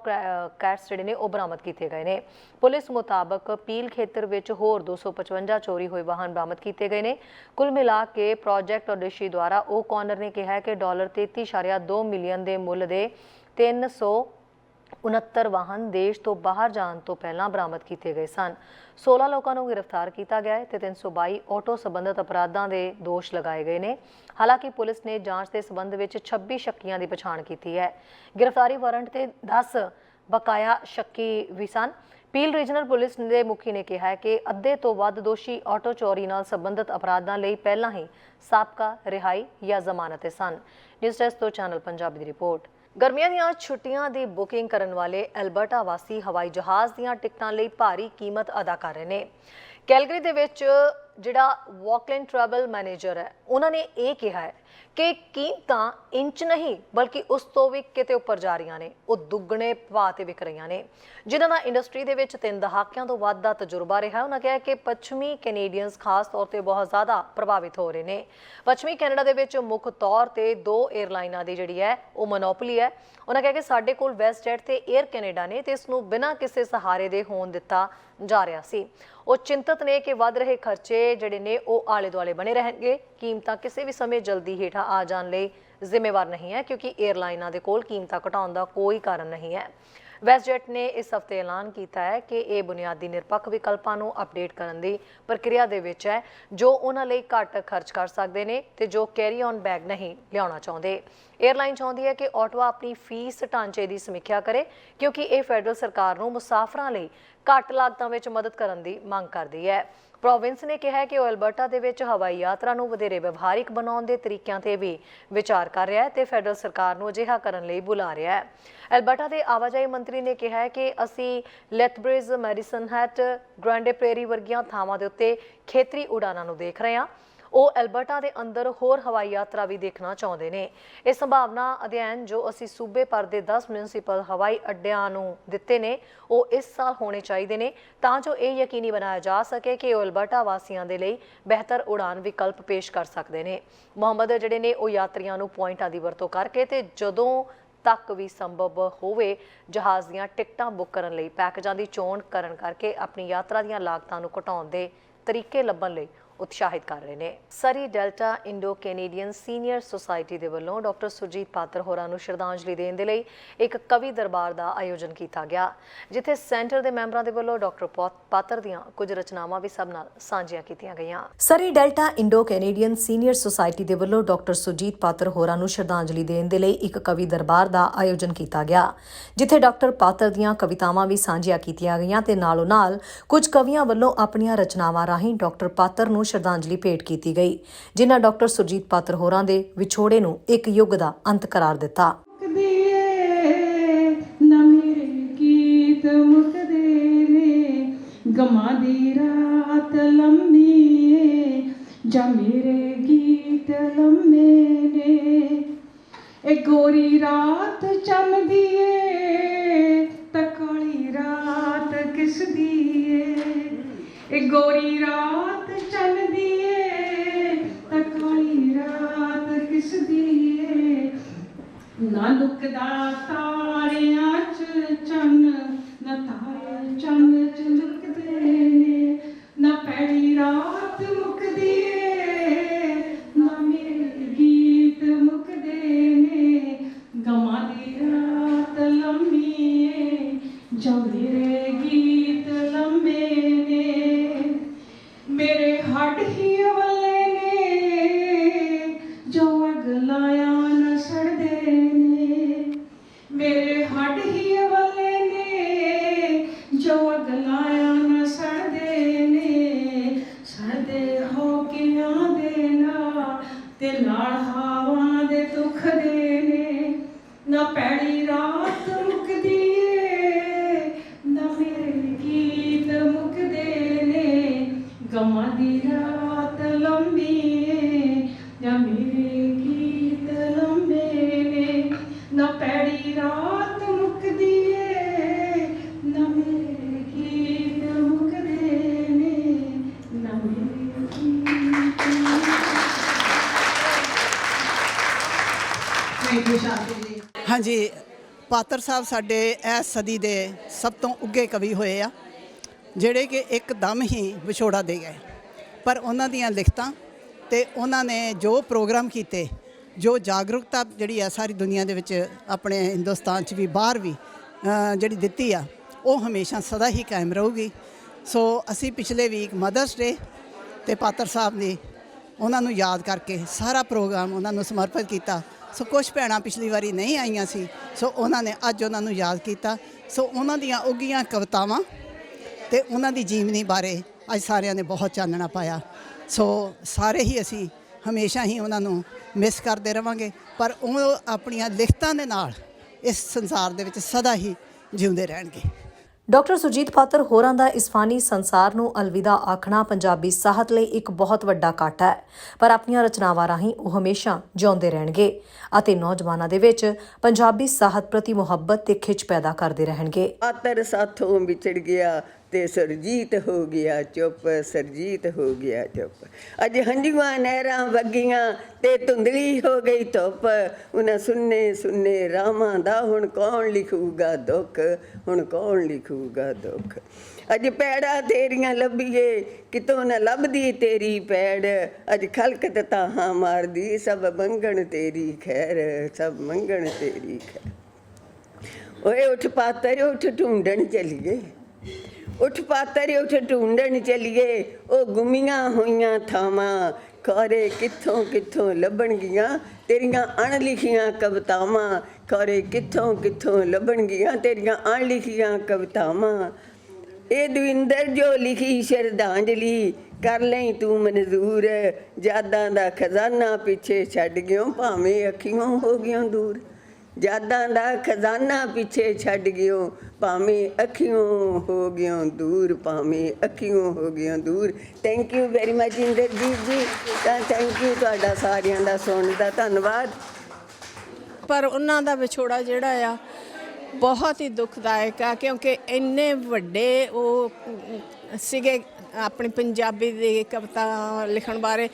S1: ਕੈਟਸ ਜਿਹੜੇ ਨੇ ਉਹ ਬਰਾਮਦ ਕੀਤੇ ਗਏ ਨੇ। ਪੁਲਿਸ ਮੁਤਾਬਕ ਪੀਲ ਖੇਤਰ ਵਿੱਚ ਹੋਰ 255 ਚੋਰੀ ਹੋਏ ਵਾਹਨ ਬਰਾਮਦ ਕੀਤੇ ਗਏ ਨੇ। ਕੁੱਲ ਮਿਲਾ ਕੇ ਪ੍ਰੋਜੈਕਟ ਓਡੀਸ਼ੀ ਦੁਆਰਾ ਉਹ ਕਾਰਨਰ ਨੇ ਕਿਹਾ ਕਿ ਡਾਲਰ 33.2 ਮਿਲੀਅਨ ਦੇ ਮੁੱਲ ਦੇ 300 69 ਵਾਹਨ ਦੇਸ਼ ਤੋਂ ਬਾਹਰ ਜਾਣ ਤੋਂ ਪਹਿਲਾਂ ਬਰਾਮਦ ਕੀਤੇ ਗਏ ਸਨ। 16 ਲੋਕਾਂ ਨੂੰ ਗ੍ਰਿਫਤਾਰ ਕੀਤਾ ਗਿਆ ਹੈ ਤੇ 322 ਆਟੋ ਸੰਬੰਧਿਤ ਅਪਰਾਧਾਂ ਦੇ ਦੋਸ਼ ਲਗਾਏ ਗਏ ਨੇ। ਹਾਲਾਂਕਿ ਪੁਲਿਸ ਨੇ ਜਾਂਚ ਦੇ ਸਬੰਧ ਵਿੱਚ 26 ਸ਼ੱਕੀਆਂ ਦੀ ਪਛਾਣ ਕੀਤੀ ਹੈ। ਗ੍ਰਿਫਤਾਰੀ ਵਾਰੰਟ ਤੇ 10 ਬਕਾਇਆ ਸ਼ੱਕੀ ਵੀ ਸਨ। ਪੀਲ ਰੀਜਨਲ ਪੁਲਿਸ ਦੇ ਮੁਖੀ ਨੇ ਕਿਹਾ ਹੈ ਕਿ ਅੱਧੇ ਤੋਂ ਵੱਧ ਦੋਸ਼ੀ ਆਟੋ ਚੋਰੀ ਨਾਲ ਸੰਬੰਧਿਤ ਅਪਰਾਧਾਂ ਲਈ ਪਹਿਲਾਂ ਹੀ ਸਾਬਕਾ ਰਿਹਾਈ ਜਾਂ ਜ਼ਮਾਨਤ ਤੇ ਸਨ। ਨਿਊਜ਼ ਡੈਸਕ ਤੋਂ ਚੈਨਲ ਪੰਜਾਬੀ ਦੀ ਰਿਪੋਰਟ। ਗਰਮੀਆਂ ਦੀਆਂ ਛੁੱਟੀਆਂ ਦੀ ਬੁਕਿੰਗ ਕਰਨ ਵਾਲੇ ਐਲਬਰਟਾ ਵਾਸੀ ਹਵਾਈ ਜਹਾਜ਼ ਦੀਆਂ ਟਿਕਟਾਂ ਲਈ ਭਾਰੀ ਕੀਮਤ ਅਦਾ ਕਰ ਰਹੇ ਨੇ। ਕੈਲਗਰੀ ਦੇ ਵਿੱਚ ਜਿਹੜਾ ਵਾਕਲੈਂਡ ਟਰੈਵਲ ਮੈਨੇਜਰ ਹੈ, ਉਹਨਾਂ ਨੇ ਇਹ ਕਿਹਾ ਹੈ ਕਿ ਕੀਮਤਾਂ ਇੰਚ ਨਹੀਂ, ਬਲਕਿ ਉਸ ਤੋਂ ਵੀ ਕਿਤੇ ਉੱਪਰ ਜਾ ਰਹੀਆਂ ਨੇ। ਉਹ ਦੁੱਗਣੇ ਭਾਅ ਤੇ ਵਿਕ ਰਹੀਆਂ ਨੇ। ਜਿਨ੍ਹਾਂ ਦਾ ਇੰਡਸਟਰੀ ਦੇ ਵਿੱਚ ਤਿੰਨ ਦਹਾਕਿਆਂ ਤੋਂ ਵੱਧ ਦਾ ਤਜਰਬਾ ਰਿਹਾ ਉਹਨਾਂ ਕਿਹਾ ਕਿ ਪੱਛਮੀ ਕੈਨੇਡੀਅਨਸ ਖਾਸ ਤੌਰ ਤੇ ਬਹੁਤ ਜ਼ਿਆਦਾ ਪ੍ਰਭਾਵਿਤ ਹੋ ਰਹੇ ਨੇ। ਪੱਛਮੀ ਕੈਨੇਡਾ ਦੇ ਵਿੱਚ ਮੁੱਖ ਤੌਰ ਤੇ ਦੋ 에ਅਰਲਾਈਨਾਂ ਦੀ ਜਿਹੜੀ ਹੈ, ਉਹ ਮੋਨੋਪੋਲੀ ਹੈ। ਉਹਨਾਂ ਕਿਹਾ ਕਿ ਸਾਡੇ ਕੋਲ ਵੈਸਟਜੈਟ ਤੇ 에ਅਰ ਕੈਨੇਡਾ ਨੇ ਤੇ ਇਸ ਨੂੰ ਬਿਨਾਂ ਕਿਸੇ ਸਹਾਰੇ ਦੇ ਹੋਣ ਦਿੱਤਾ ਜਾ ਰਿਹਾ ਸੀ। ਉਹ ਚਿੰਤਤ ਨੇ ਕਿ ਵੱਧ ਰਹੇ ਖਰਚੇ ਜਿਹੜੇ ਨੇ, ਉਹ ਆਲੇ ਦੁਆਲੇ ਬਣੇ ਰਹਿਣਗੇ। ਕੀਮਤਾਂ ਕਿਸੇ ਵੀ ਸਮੇਂ ਜਲਦੀ ਹੇਠਾਂ ਆ ਜਾਣ ਲਈ ਜ਼ਿੰਮੇਵਾਰ ਨਹੀਂ ਹੈ, ਕਿਉਂਕਿ 에ਅਰਲਾਈਨਾਂ ਦੇ ਕੋਲ ਕੀਮਤਾਂ ਘਟਾਉਣ ਦਾ ਕੋਈ ਕਾਰਨ ਨਹੀਂ ਹੈ। ਵੈਸਟਜੈਟ ਨੇ ਇਸ ਹਫ਼ਤੇ ਐਲਾਨ ਕੀਤਾ ਹੈ ਕਿ ਇਹ ਬੁਨਿਆਦੀ ਨਿਰਪੱਖ ਵਿਕਲਪਾਂ ਨੂੰ ਅਪਡੇਟ ਕਰਨ ਦੀ ਪ੍ਰਕਿਰਿਆ ਦੇ ਵਿੱਚ ਹੈ, ਜੋ ਉਹਨਾਂ ਲਈ ਘੱਟ ਖਰਚ ਕਰ ਸਕਦੇ ਨੇ ਤੇ ਜੋ ਕੈਰੀ ਔਨ ਬੈਗ ਨਹੀਂ ਲਿਆਉਣਾ ਚਾਹੁੰਦੇ। 에ਅਰਲਾਈਨ ਚਾਹੁੰਦੀ ਹੈ ਕਿ ਆਟਵਾ ਆਪਣੀ ਫੀਸ ਢਾਂਚੇ ਦੀ ਸਮੀਖਿਆ ਕਰੇ, ਕਿਉਂਕਿ ਇਹ ਫੈਡਰਲ ਸਰਕਾਰ ਨੂੰ ਮੁਸਾਫਰਾਂ ਲਈ ਘੱਟ ਲਾਗਤਾਂ ਵਿੱਚ ਮਦਦ ਕਰਨ ਦੀ ਮੰਗ ਕਰਦੀ ਹੈ। ਪ੍ਰੋਵਿੰਸ ਨੇ ਕਿਹਾ ਕਿ ਉਹ ਅਲਬਰਟਾ ਦੇ ਵਿੱਚ ਹਵਾਈ ਯਾਤਰਾ ਨੂੰ ਵਧੇਰੇ ਵਿਵਹਾਰਿਕ ਬਣਾਉਣ ਦੇ ਤਰੀਕਿਆਂ ਤੇ ਵੀ ਵਿਚਾਰ ਕਰ ਰਿਹਾ ਹੈ ਤੇ ਫੈਡਰਲ ਸਰਕਾਰ ਨੂੰ ਅਜਿਹਾ ਕਰਨ ਲਈ ਬੁਲਾ ਰਿਹਾ ਹੈ। ਅਲਬਰਟਾ ਦੇ ਆਵਾਜਾਈ ਮੰਤਰੀ ਨੇ ਕਿਹਾ ਕਿ ਅਸੀਂ Lethbridge Medicine Hat, Grande Prairie ਵਰਗੀਆਂ ਥਾਵਾਂ ਦੇ ਉੱਤੇ ਖੇਤਰੀ ਉਡਾਨਾਂ ਨੂੰ ਦੇਖ ਰਹੇ ਹਾਂ। ਉਹ ਐਲਬਰਟਾ ਦੇ ਅੰਦਰ ਹੋਰ ਹਵਾਈ ਯਾਤਰਾ ਵੀ ਦੇਖਣਾ ਚਾਹੁੰਦੇ ਨੇ। ਇਹ ਸੰਭਾਵਨਾ ਅਧਿਐਨ ਜੋ ਅਸੀਂ ਸੂਬੇ ਭਰ ਦੇ 10 ਮਿਊਨਿਸਪਲ ਹਵਾਈ ਅੱਡਿਆਂ ਨੂੰ ਦਿੱਤੇ ਨੇ, ਉਹ ਇਸ ਸਾਲ ਹੋਣੇ ਚਾਹੀਦੇ ਨੇ ਤਾਂ ਜੋ ਇਹ ਯਕੀਨੀ ਬਣਾਇਆ ਜਾ ਸਕੇ ਕਿ ਉਹ ਐਲਬਰਟਾ ਵਾਸੀਆਂ ਦੇ ਲਈ ਬਿਹਤਰ ਉਡਾਨ ਵਿਕਲਪ ਪੇਸ਼ ਕਰ ਸਕਦੇ ਨੇ। ਮੁਹੰਮਦ, ਜਿਹੜੇ ਨੇ ਉਹ ਯਾਤਰੀਆਂ ਨੂੰ ਪੁਆਇੰਟਾਂ ਦੀ ਵਰਤੋਂ ਕਰਕੇ ਤੇ ਜਦੋਂ ਤੱਕ ਵੀ ਸੰਭਵ ਹੋਵੇ, ਜਹਾਜ਼ ਦੀਆਂ ਟਿਕਟਾਂ ਬੁੱਕ ਕਰਨ ਲਈ ਪੈਕੇਜਾਂ ਦੀ ਚੋਣ ਕਰਨ ਕਰਕੇ ਆਪਣੀ ਯਾਤਰਾ ਦੀਆਂ ਲਾਗਤਾਂ ਨੂੰ ਘਟਾਉਣ ਦੇ ਤਰੀਕੇ ਲੱਭਣ ਲਈ ਉਤਸ਼ਾਹਿਤ ਕਰ ਰਹੇ ਨੇ। Surrey Delta Indo Canadian senior society ਦੇ ਵੱਲੋਂ ਡਾਕਟਰ ਸੁਰਜੀਤ ਪਾਤਰ ਹੋਰਾਂ ਨੂੰ ਸ਼ਰਧਾਂਜਲੀ ਦੇਣ ਦੇ ਲਈ ਇੱਕ ਕਵੀ ਦਰਬਾਰ ਦਾ ਆਯੋਜਨ ਕੀਤਾ ਗਿਆ, ਜਿੱਥੇ ਸੈਂਟਰ ਦੇ ਮੈਂਬਰਾਂ ਦੇ ਵੱਲੋਂ ਡਾਕਟਰ ਪਾਤਰ ਦੀਆਂ ਕੁਝ ਰਚਨਾਵਾਂ ਵੀ ਸਭ ਨਾਲ ਸਾਂਝੀਆਂ ਕੀਤੀਆਂ ਗਈਆਂ। Surrey Delta Indo Canadian senior society ਦੇ ਵੱਲੋਂ ਡਾਕਟਰ ਸੁਰਜੀਤ ਪਾਤਰ ਹੋਰਾਂ ਨੂੰ ਸ਼ਰਧਾਂਜਲੀ ਦੇਣ ਦੇ ਲਈ ਇੱਕ ਕਵੀ ਦਰਬਾਰ ਦਾ ਆਯੋਜਨ ਕੀਤਾ ਗਿਆ, ਜਿੱਥੇ ਡਾਕਟਰ ਪਾਤਰ ਦੀਆਂ ਕਵਿਤਾਵਾਂ ਵੀ ਸਾਂਝੀਆਂ ਕੀਤੀਆਂ ਗਈਆਂ ਤੇ ਨਾਲੋਂ ਨਾਲ ਕੁਝ ਕਵੀਆਂ ਵੱਲੋਂ ਆਪਣੀਆਂ ਰਚਨਾਵਾਂ ਰਾਹੀਂ ਡਾਕਟਰ ਪਾਤਰ ਨੂੰ ਸ਼ਰਧਾਂਜਲੀ ਭੇਟ ਕੀਤੀ ਗਈ, ਜਿਨ੍ਹਾਂ ਡਾਕਟਰ ਸੁਰਜੀਤ ਪਾਤਰ ਹੋਰਾਂ ਦੇ ਵਿਛੋੜੇ ਨੂੰ ਇੱਕ ਯੁੱਗ ਦਾ ਅੰਤ ਕਰਾਰ ਦਿੱਤਾ।
S2: ਗਮਾਂ ਦੀ ਰਾਤ ਲੰਮੀ ਏ, ਜਾਂ ਮੇਰੇ ਗੀਤ ਲੰਮੇ ਨੇ। ਇਹ ਗੋਰੀ ਰਾਤ ਚੰਮਦੀ ਏ, ਤਾਂ ਰਾਤ ਕਿਸ ਦੀ ਏ। ਇਹ ਗੋਰੀ ਰਾਤ ਚੱਲਦੀ ਏ ਤਾਂ ਕਾਲੀ ਰਾਤ ਕਿਸਦੀ ਏ। ਨਾ ਲੁਕਦਾ ਤਾਰਿਆਂ ਚ ਚੰਨ, ਨਾ ਤਾਰੇ ਚੰਨ ਨੇ ਜੋ ਅਗ ਲਾਇਆ ਨਾ ਸੜਦੇ ਨੇ ਸੜਦੇ ਹੋ ਕੇ ਆਂਦੇ ਨਾ ਤੇ ਨਾਲ
S3: ਪਾਤਰ ਸਾਹਿਬ ਸਾਡੇ ਇਸ ਸਦੀ ਦੇ ਸਭ ਤੋਂ ਉੱਗੇ ਕਵੀ ਹੋਏ ਆ, ਜਿਹੜੇ ਕਿ ਇੱਕਦਮ ਹੀ ਵਿਛੋੜਾ ਦੇ ਗਏ। ਪਰ ਉਹਨਾਂ ਦੀਆਂ ਲਿਖਤਾਂ ਤੇ ਉਹਨਾਂ ਨੇ ਜੋ ਪ੍ਰੋਗਰਾਮ ਕੀਤੇ, ਜੋ ਜਾਗਰੂਕਤਾ ਜਿਹੜੀ ਆ ਸਾਰੀ ਦੁਨੀਆ ਦੇ ਵਿੱਚ ਆਪਣੇ ਹਿੰਦੁਸਤਾਨ 'ਚ ਵੀ, ਬਾਹਰ ਵੀ ਜਿਹੜੀ ਦਿੱਤੀ ਆ, ਉਹ ਹਮੇਸ਼ਾ ਸਦਾ ਹੀ ਕਾਇਮ ਰਹੂਗੀ। ਸੋ ਅਸੀਂ ਪਿਛਲੇ ਵੀਕ ਮਦਰਸ ਡੇ ਤੇ ਪਾਤਰ ਸਾਹਿਬ ਨੇ ਉਹਨਾਂ ਨੂੰ ਯਾਦ ਕਰਕੇ ਸਾਰਾ ਪ੍ਰੋਗਰਾਮ ਉਹਨਾਂ ਨੂੰ ਸਮਰਪਿਤ ਕੀਤਾ। ਸੋ ਕੁਝ ਭੈਣਾਂ ਪਿਛਲੀ ਵਾਰੀ ਨਹੀਂ ਆਈਆਂ ਸੀ। ਸੋ ਉਹਨਾਂ ਨੇ ਅੱਜ ਉਹਨਾਂ ਨੂੰ ਯਾਦ ਕੀਤਾ। ਸੋ ਉਹਨਾਂ ਦੀਆਂ ਉੱਗੀਆਂ ਕਵਿਤਾਵਾਂ ਤੇ ਉਹਨਾਂ ਦੀ ਜੀਵਨੀ ਬਾਰੇ ਅੱਜ ਸਾਰਿਆਂ ਨੇ ਬਹੁਤ ਚਾਨਣਾ ਪਾਇਆ। ਸੋ ਸਾਰੇ ਹੀ ਅਸੀਂ ਹਮੇਸ਼ਾ ਹੀ ਉਹਨਾਂ ਨੂੰ ਮਿਸ ਕਰਦੇ ਰਵਾਂਗੇ। ਪਰ ਉਹ ਆਪਣੀਆਂ ਲਿਖਤਾਂ ਦੇ ਨਾਲ ਇਸ ਸੰਸਾਰ ਦੇ ਵਿੱਚ ਸਦਾ ਹੀ ਜਿਉਂਦੇ ਰਹਿਣਗੇ।
S1: ਡਾਕਟਰ ਸੁਜੀਤ ਪਾਤਰ, ਹੋਰਾਂ ਦਾ ਇਸ ਫਾਨੀ ਸੰਸਾਰ ਨੂੰ ਅਲਵਿਦਾ ਆਖਣਾ ਪੰਜਾਬੀ ਸਾਹਿਤ ਲਈ ਇੱਕ ਬਹੁਤ ਵੱਡਾ ਘਾਟਾ ਹੈ। ਪਰ ਆਪਣੀਆਂ ਰਚਨਾਵਾਂ ਰਾਹੀਂ ਉਹ ਹਮੇਸ਼ਾ ਜਿਉਂਦੇ ਰਹਿਣਗੇ ਅਤੇ ਨੌਜਵਾਨਾਂ ਦੇ ਵਿੱਚ ਪੰਜਾਬੀ ਸਾਹਿਤ ਪ੍ਰਤੀ ਮੁਹੱਬਤ ਤੇ ਖਿੱਚ ਪੈਦਾ ਕਰਦੇ ਰਹਿਣਗੇ।
S4: ਆਤਰ ਸਾਥੋਂ ਵਿਛੜ ਗਿਆ ਤੇ ਸਰਜੀਤ ਹੋ ਗਿਆ ਚੁੱਪ, ਸਰਜੀਤ ਹੋ ਗਿਆ ਚੁੱਪ। ਅੱਜ ਹੰਝੂਆਂ ਨਹਿਰਾਂ ਵਗੀਆਂ ਤੇ ਧੁੰਦਲੀ ਹੋ ਗਈ ਧੁੱਪ। ਉਹਨਾਂ ਸੁੰਨੇ ਸੁੰਨੇ ਰਾਮਾਂ ਦਾ ਹੁਣ ਕੌਣ ਲਿਖੂਗਾ ਦੁੱਖ? ਹੁਣ ਕੌਣ ਲਿਖੂਗਾ ਦੁੱਖ? ਅੱਜ ਪੈੜਾ ਤੇਰੀਆਂ ਲੱਭੀਏ, ਕਿਤੋਂ ਨਾ ਲੱਭਦੀ ਤੇਰੀ ਪੈੜ? ਅੱਜ ਖਲਕਤ ਤਾਹਾਂ ਮਾਰਦੀ, ਸਭ ਮੰਗਣ ਤੇਰੀ ਖੈਰ, ਸਭ ਮੰਗਣ ਤੇਰੀ ਖੈਰ। ਓਏ ਉੱਠ ਪਾਤਰ, ਉੱਠ ਢੂੰਡਣ ਚਲੀਏ। ਉੱਠ ਪਾਤਰ, ਉੱਠ ਢੂੰਡਣ ਚਲੀਏ। ਉਹ ਗੁੰਮੀਆਂ ਹੋਈਆਂ ਥਾਵਾਂ ਖਰੇ ਕਿੱਥੋਂ ਕਿੱਥੋਂ ਲੱਭਣਗੀਆਂ? ਤੇਰੀਆਂ ਅਣਲਿਖੀਆਂ ਕਵਿਤਾਵਾਂ ਖਰੇ ਕਿੱਥੋਂ ਕਿੱਥੋਂ ਲੱਭਣਗੀਆਂ? ਤੇਰੀਆਂ ਅਣਲਿਖੀਆਂ ਕਵਿਤਾਵਾਂ। ਇਹ ਦਵਿੰਦਰ ਜੋ ਲਿਖੀ ਸ਼ਰਧਾਂਜਲੀ, ਕਰ ਲਈ ਤੂੰ ਮਨਜ਼ੂਰ। ਯਾਦਾਂ ਦਾ ਖਜ਼ਾਨਾ ਪਿੱਛੇ ਛੱਡ ਗਿਓ, ਭਾਵੇਂ ਅੱਖੀਆਂ ਹੋ ਗਿਓ ਦੂਰ। ਯਾਦਾਂ ਦਾ ਖਜ਼ਾਨਾ ਪਿੱਛੇ ਛੱਡ ਗਿਓ, ਭਾਵੇਂ ਅੱਖੀਆਂ ਹੋ ਗਿਓ ਦੂਰ, ਭਾਵੇਂ ਅੱਖੀਆਂ ਹੋ ਗਿਓ ਦੂਰ। Thank you very much Inderjit ji. ਤਾਂ ਥੈਂਕ ਯੂ ਤੁਹਾਡਾ ਸਾਰਿਆਂ ਦਾ ਸੁਣਨ ਦਾ ਧੰਨਵਾਦ।
S5: ਪਰ ਉਹਨਾਂ ਦਾ ਵਿਛੋੜਾ ਜਿਹੜਾ ਆ, ਬਹੁਤ ਹੀ ਦੁਖਦਾਇਕ ਆ, ਕਿਉਂਕਿ ਇੰਨੇ ਵੱਡੇ ਉਹ ਸੀਗੇ, ਆਪਣੀ ਪੰਜਾਬੀ ਦੀ ਕਵਿਤਾ ਲਿਖਣ ਬਾਰੇ।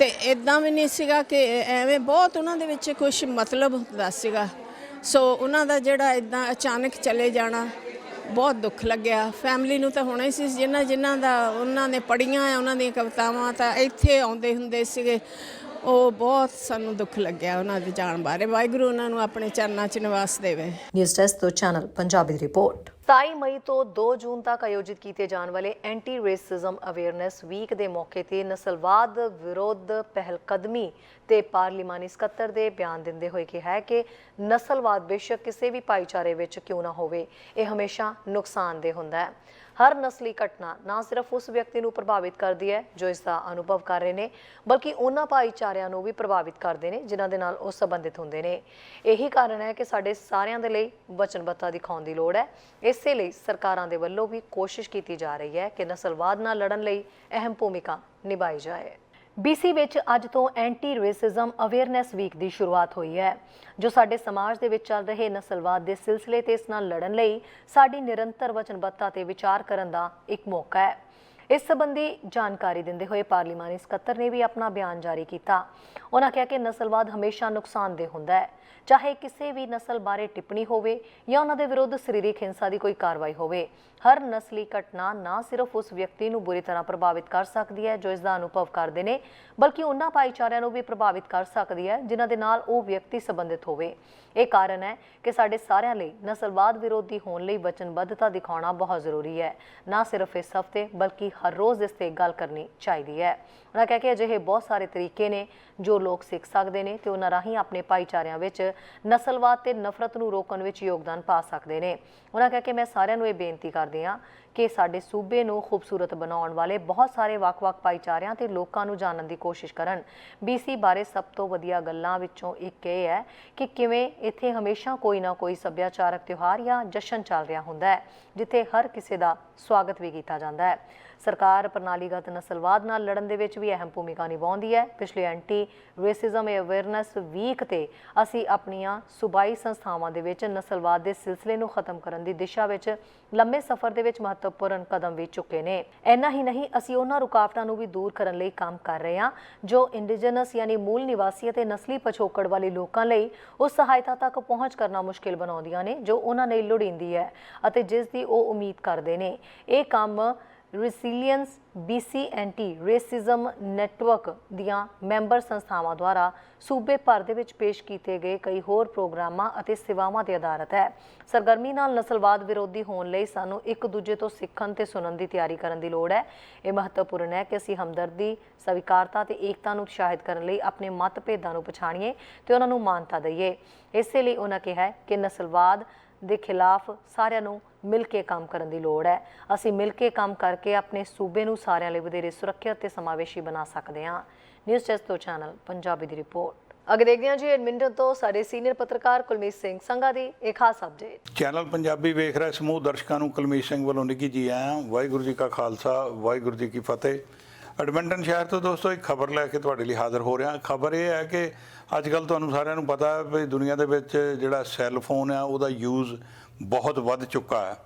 S5: ਤੇ ਇਦਾਂ ਵੀ ਨਹੀਂ ਸੀਗਾ ਕਿ ਐਵੇਂ ਬਹੁਤ ਉਹਨਾਂ ਦੇ ਵਿੱਚ ਕੁਝ ਮਤਲਬ ਹੁੰਦਾ ਸੀਗਾ। ਸੋ ਉਹਨਾਂ ਦਾ ਜਿਹੜਾ ਇਦਾਂ ਅਚਾਨਕ ਚਲੇ ਜਾਣਾ, ਬਹੁਤ ਦੁੱਖ ਲੱਗਿਆ। ਫੈਮਿਲੀ ਨੂੰ ਤਾਂ ਹੋਣਾ ਹੀ ਸੀ ਜਿਨ੍ਹਾਂ ਜਿਨ੍ਹਾਂ ਦਾ ਉਹਨਾਂ ਨੇ ਪੜੀਆਂ ਆ, ਉਹਨਾਂ ਦੀਆਂ ਕਵਿਤਾਵਾਂ ਤਾਂ ਇੱਥੇ ਆਉਂਦੇ ਹੁੰਦੇ ਸੀਗੇ। ਉਹ ਬਹੁਤ ਸਾਨੂੰ ਦੁੱਖ ਲੱਗਿਆ ਉਹਨਾਂ ਦੇ ਜਾਣ ਬਾਰੇ। ਵਾਹਿਗੁਰੂ ਉਹਨਾਂ ਨੂੰ ਆਪਣੇ ਚਰਨਾਂ 'ਚ ਨਿਵਾਸ ਦੇਵੇ।
S1: ਨਿਊਜ਼ ਡੈਸਕ ਤੋਂ ਚੈਨਲ ਪੰਜਾਬੀ ਦੀ ਰਿਪੋਰਟ। 27 ਮਈ ਤੋਂ 2 ਜੂਨ ਤੱਕ ਆਯੋਜਿਤ ਕੀਤੇ ਜਾਣ ਵਾਲੇ ਐਂਟੀ ਰੇਸਿਜ਼ਮ ਅਵੇਅਰਨੈਸ ਵੀਕ ਦੇ ਮੌਕੇ ਤੇ ਨਸਲਵਾਦ ਵਿਰੋਧ ਪਹਿਲਕਦਮੀ ਤੇ ਪਾਰਲੀਮਾਨੀ ਸਕੱਤਰ ਦੇ ਬਿਆਨ ਦਿੰਦੇ ਹੋਏ ਕਿਹਾ ਹੈ ਕਿ ਨਸਲਵਾਦ ਬੇਸ਼ੱਕ ਕਿਸੇ ਵੀ ਭਾਈਚਾਰੇ ਵਿੱਚ ਕਿਉਂ ਨਾ ਹੋਵੇ, ਇਹ ਹਮੇਸ਼ਾ ਨੁਕਸਾਨਦੇਹ ਹੁੰਦਾ ਹੈ। ਹਰ ਨਸਲੀ ਘਟਨਾ ਨਾ ਸਿਰਫ ਉਸ ਵਿਅਕਤੀ ਨੂੰ ਪ੍ਰਭਾਵਿਤ ਕਰਦੀ ਹੈ ਜੋ ਇਸ ਦਾ ਅਨੁਭਵ ਕਰ ਰਹੇ ਨੇ, ਬਲਕਿ ਉਹਨਾਂ ਭਾਈਚਾਰਿਆਂ ਨੂੰ ਵੀ ਪ੍ਰਭਾਵਿਤ ਕਰਦੇ ਨੇ ਜਿਨ੍ਹਾਂ ਦੇ ਨਾਲ ਉਹ ਸੰਬੰਧਿਤ ਹੁੰਦੇ ਨੇ। ਇਹੀ ਕਾਰਨ ਹੈ ਕਿ ਸਾਡੇ ਸਾਰਿਆਂ ਦੇ ਲਈ ਵਚਨਬੱਧਤਾ ਦਿਖਾਉਣ ਦੀ ਲੋੜ ਹੈ। ਇਸ ਇਸੇ ਲਈ ਸਰਕਾਰਾਂ ਦੇ ਵੱਲੋਂ ਵੀ ਕੋਸ਼ਿਸ਼ ਕੀਤੀ ਜਾ ਰਹੀ ਹੈ ਕਿ ਨਸਲਵਾਦ ਨਾਲ ਲੜਨ ਲਈ ਅਹਿਮ ਭੂਮਿਕਾ ਨਿਭਾਈ ਜਾਏ। BC ਵਿੱਚ ਅੱਜ ਤੋਂ ਐਂਟੀ ਰੇਸਿਜ਼ਮ ਅਵੇਅਰਨੈਸ ਵੀਕ ਦੀ ਸ਼ੁਰੂਆਤ ਹੋਈ ਹੈ, ਜੋ ਸਾਡੇ ਸਮਾਜ ਦੇ ਵਿੱਚ ਚੱਲ ਰਹੇ ਨਸਲਵਾਦ ਦੇ ਸਿਲਸਿਲੇ ਤੇ ਇਸ ਨਾਲ ਲੜਨ ਲਈ ਸਾਡੀ ਨਿਰੰਤਰ ਵਚਨਬੱਧਤਾ ਤੇ ਵਿਚਾਰ ਕਰਨ ਦਾ ਇੱਕ ਮੌਕਾ ਹੈ। ਇਸ ਸੰਬੰਧੀ ਜਾਣਕਾਰੀ ਦਿੰਦੇ ਹੋਏ ਪਾਰਲੀਮਾਨੀ ਸਕੱਤਰ ਨੇ ਵੀ ਆਪਣਾ ਬਿਆਨ ਜਾਰੀ ਕੀਤਾ। ਉਹਨਾਂ ਕਿਹਾ ਕਿ ਨਸਲਵਾਦ ਹਮੇਸ਼ਾ ਨੁਕਸਾਨਦੇਹ ਹੁੰਦਾ ਹੈ। ਚਾਹੇ ਕਿਸੇ ਵੀ ਨਸਲ ਬਾਰੇ ਟਿੱਪਣੀ ਹੋਵੇ ਜਾਂ ਉਹਨਾਂ ਦੇ ਵਿਰੁੱਧ ਸਰੀਰਕ ਹਿੰਸਾ ਦੀ ਕੋਈ ਕਾਰਵਾਈ ਹੋਵੇ, ਹਰ ਨਸਲੀ ਘਟਨਾ ਨਾ ਸਿਰਫ ਉਸ ਵਿਅਕਤੀ ਨੂੰ ਬੁਰੀ ਤਰ੍ਹਾਂ ਪ੍ਰਭਾਵਿਤ ਕਰ ਸਕਦੀ ਹੈ ਜੋ ਇਸ ਦਾ ਅਨੁਭਵ ਕਰਦੇ ਨੇ, ਬਲਕਿ ਉਹਨਾਂ ਭਾਈਚਾਰਿਆਂ ਨੂੰ ਵੀ ਪ੍ਰਭਾਵਿਤ ਕਰ ਸਕਦੀ ਹੈ ਜਿਨ੍ਹਾਂ ਦੇ ਨਾਲ ਉਹ ਵਿਅਕਤੀ ਸੰਬੰਧਿਤ ਹੋਵੇ। ਇਹ ਕਾਰਨ ਹੈ ਕਿ ਸਾਡੇ ਸਾਰਿਆਂ ਲਈ ਨਸਲਵਾਦ ਵਿਰੋਧੀ ਹੋਣ ਲਈ ਵਚਨਬੱਧਤਾ ਦਿਖਾਉਣਾ ਬਹੁਤ ਜ਼ਰੂਰੀ ਹੈ। ਨਾ ਸਿਰਫ ਇਸ ਹਫ਼ਤੇ, ਬਲਕਿ ਹਰ ਰੋਜ਼ ਇਸ ਤੇ ਗੱਲ ਕਰਨੀ ਚਾਹੀਦੀ ਹੈ। ਉਹਨਾਂ ਕਹਿ ਕੇ ਅਜਿਹੇ ਬਹੁਤ ਸਾਰੇ ਤਰੀਕੇ ਨੇ ਜੋ ਲੋਕ ਸਿੱਖ ਸਕਦੇ ਨੇ ਤੇ ਉਹਨਾਂ ਰਾਹੀਂ ਆਪਣੇ ਭਾਈਚਾਰਿਆਂ ਵਿੱਚ ਨਸਲਵਾਦ ਤੇ ਨਫ਼ਰਤ ਨੂੰ ਰੋਕਣ ਵਿੱਚ ਯੋਗਦਾਨ ਪਾ ਸਕਦੇ ਨੇ। ਉਹਨਾਂ ਕਹਿ ਕੇ ਮੈਂ ਸਾਰਿਆਂ ਨੂੰ ਇਹ ਬੇਨਤੀ ਕਰਦੀ ਹਾਂ ਕਿ ਸਾਡੇ ਸੂਬੇ ਨੂੰ ਖੂਬਸੂਰਤ ਬਣਾਉਣ ਵਾਲੇ ਬਹੁਤ ਸਾਰੇ ਵੱਖ-ਵੱਖ ਭਾਈਚਾਰਿਆਂ ਤੇ ਲੋਕਾਂ ਨੂੰ ਜਾਣਨ ਦੀ ਕੋਸ਼ਿਸ਼ ਕਰਨ। BC ਬਾਰੇ ਸਭ ਤੋਂ ਵਧੀਆ ਗੱਲਾਂ ਵਿੱਚੋਂ ਇੱਕ ਇਹ ਹੈ ਕਿ ਕਿਵੇਂ ਇੱਥੇ ਹਮੇਸ਼ਾ ਕੋਈ ਨਾ ਕੋਈ ਸੱਭਿਆਚਾਰਕ ਤਿਉਹਾਰ ਜਾਂ ਜਸ਼ਨ ਚੱਲ ਰਿਹਾ ਹੁੰਦਾ ਹੈ, ਜਿੱਥੇ ਹਰ ਕਿਸੇ ਦਾ ਸਵਾਗਤ ਵੀ ਕੀਤਾ ਜਾਂਦਾ ਹੈ। ਸਰਕਾਰ ਪ੍ਰਣਾਲੀਗਤ ਨਸਲਵਾਦ ਨਾਲ ਲੜਨ ਦੇ ਵਿੱਚ ਵੀ ਅਹਿਮ ਭੂਮਿਕਾ ਨਿਭਾਉਂਦੀ ਹੈ। ਪਿਛਲੇ ਐਂਟੀ ਰੇਸਿਜ਼ਮ ਅਵੇਅਰਨੈਸ ਵੀਕ ਤੇ ਅਸੀਂ ਆਪਣੀਆਂ ਸੂਬਾਈ ਸੰਸਥਾਵਾਂ ਦੇ ਵਿੱਚ ਨਸਲਵਾਦ ਦੇ ਸਿਲਸਿਲੇ ਨੂੰ ਖਤਮ ਕਰਨ ਦੀ ਦਿਸ਼ਾ ਵਿੱਚ ਲੰਮੇ ਸਫ਼ਰ ਦੇ ਵਿੱਚ ਮਹੱਤਵਪੂਰਨ ਕਦਮ ਵੀ ਚੁੱਕੇ ਨੇ। ਇੰਨਾ ਹੀ ਨਹੀਂ, ਅਸੀਂ ਉਹਨਾਂ ਰੁਕਾਵਟਾਂ ਨੂੰ ਵੀ ਦੂਰ ਕਰਨ ਲਈ ਕੰਮ ਕਰ ਰਹੇ ਹਾਂ, ਜੋ ਇੰਡੀਜਨਸ ਯਾਨੀ ਮੂਲ ਨਿਵਾਸੀ ਅਤੇ ਨਸਲੀ ਪਛੋਕੜ ਵਾਲੇ ਲੋਕਾਂ ਲਈ ਉਸ ਸਹਾਇਤਾ ਤੱਕ ਪਹੁੰਚ ਕਰਨਾ ਮੁਸ਼ਕਿਲ ਬਣਾਉਂਦੀਆਂ ਨੇ, ਜੋ ਉਹਨਾਂ ਲਈ ਲੋੜੀਂਦੀ ਹੈ ਅਤੇ ਜਿਸ ਦੀ ਉਹ ਉਮੀਦ ਕਰਦੇ ਨੇ। ਇਹ ਕੰਮ resilience BC anti racism network ਦੀਆਂ ਮੈਂਬਰ ਸੰਸਥਾਵਾਂ ਦੁਆਰਾ ਸੂਬੇ ਭਰ ਦੇ ਵਿੱਚ ਪੇਸ਼ ਕੀਤੇ ਗਏ ਕਈ ਹੋਰ ਪ੍ਰੋਗਰਾਮਾਂ ਅਤੇ ਸੇਵਾਵਾਂ ਤੇ ਆਧਾਰਿਤ ਹੈ। ਸਰਗਰਮੀ ਨਾਲ ਨਸਲਵਾਦ ਵਿਰੋਧੀ ਹੋਣ ਲਈ ਸਾਨੂੰ ਇੱਕ ਦੂਜੇ ਤੋਂ ਸਿੱਖਣ ਤੇ ਸੁਣਨ ਦੀ ਤਿਆਰੀ ਕਰਨ ਦੀ ਲੋੜ ਹੈ। ਇਹ ਮਹੱਤਵਪੂਰਨ ਹੈ ਕਿ ਅਸੀਂ ਹਮਦਰਦੀ, ਸਵੀਕਾਰਤਾ ਤੇ ਏਕਤਾ ਨੂੰ ਉਤਸ਼ਾਹਿਤ ਕਰਨ ਲਈ ਆਪਣੇ ਮਤਭੇਦਾਂ ਨੂੰ ਪਛਾਣੀਏ ਤੇ ਉਹਨਾਂ ਨੂੰ ਮਾਨਤਾ ਦਈਏ। ਇਸੇ ਲਈ ਉਹਨਾਂ ਕਿਹਾ ਕਿ ਨਸਲਵਾਦ ਦੇ ਖਿਲਾਫ ਸਾਰਿਆਂ ਨੂੰ ਮਿਲ ਕੇ ਕੰਮ ਕਰਨ ਦੀ ਲੋੜ ਹੈ। ਅਸੀਂ ਮਿਲ ਕੇ ਕੰਮ ਕਰਕੇ ਆਪਣੇ ਸੂਬੇ ਨੂੰ ਸਾਰਿਆਂ ਲਈ ਵਧੇਰੇ ਸੁਰੱਖਿਅਤ ਤੇ ਸਮਾਵੇਸ਼ੀ ਬਣਾ ਸਕਦੇ ਹਾਂ। ਨਿਊਜ਼ ਡੈਸਕ ਤੋਂ ਚੈਨਲ ਪੰਜਾਬੀ ਦੀ ਰਿਪੋਰਟ। ਅੱਗੇ ਦੇਖਦੇ ਹਾਂ ਜੀ ਐਡਮਿੰਟਨ ਤੋਂ ਸਾਡੇ ਸੀਨੀਅਰ ਪੱਤਰਕਾਰ ਕੁਲਮੀਤ ਸਿੰਘ ਸੰਘਾ ਦੀ ਇੱਕ ਖਾਸ ਅਪਡੇਟ
S6: ਚੈਨਲ ਪੰਜਾਬੀ ਵੇਖ ਰਹੇ ਸਮੂਹ ਦਰਸ਼ਕਾਂ ਨੂੰ ਕੁਲਮੀਤ ਸਿੰਘ ਵੱਲੋਂ ਨਿੱਘੀ ਜੀ ਆਇਆਂ। ਵਾਹਿਗੁਰੂ ਜੀ ਕਾ ਖਾਲਸਾ, ਵਾਹਿਗੁਰੂ ਜੀ ਕੀ ਫਤਿਹ। ਐਡਮਿੰਟਨ ਸ਼ਹਿਰ ਤੋਂ ਦੋਸਤੋ, ਇੱਕ ਖਬਰ ਲੈ ਕੇ ਤੁਹਾਡੇ ਲਈ ਹਾਜ਼ਰ ਹੋ ਰਿਹਾ। ਖਬਰ ਇਹ ਹੈ ਕਿ ਅੱਜ ਕੱਲ ਤੁਹਾਨੂੰ ਸਾਰਿਆਂ ਨੂੰ ਪਤਾ ਹੈ ਵੀ ਦੁਨੀਆ ਦੇ ਵਿੱਚ ਜਿਹੜਾ ਸੈੱਲ ਫੋਨ ਆ, ਉਹਦਾ ਯੂਜ਼ ਬਹੁਤ ਵੱਧ ਚੁੱਕਾ ਹੈ।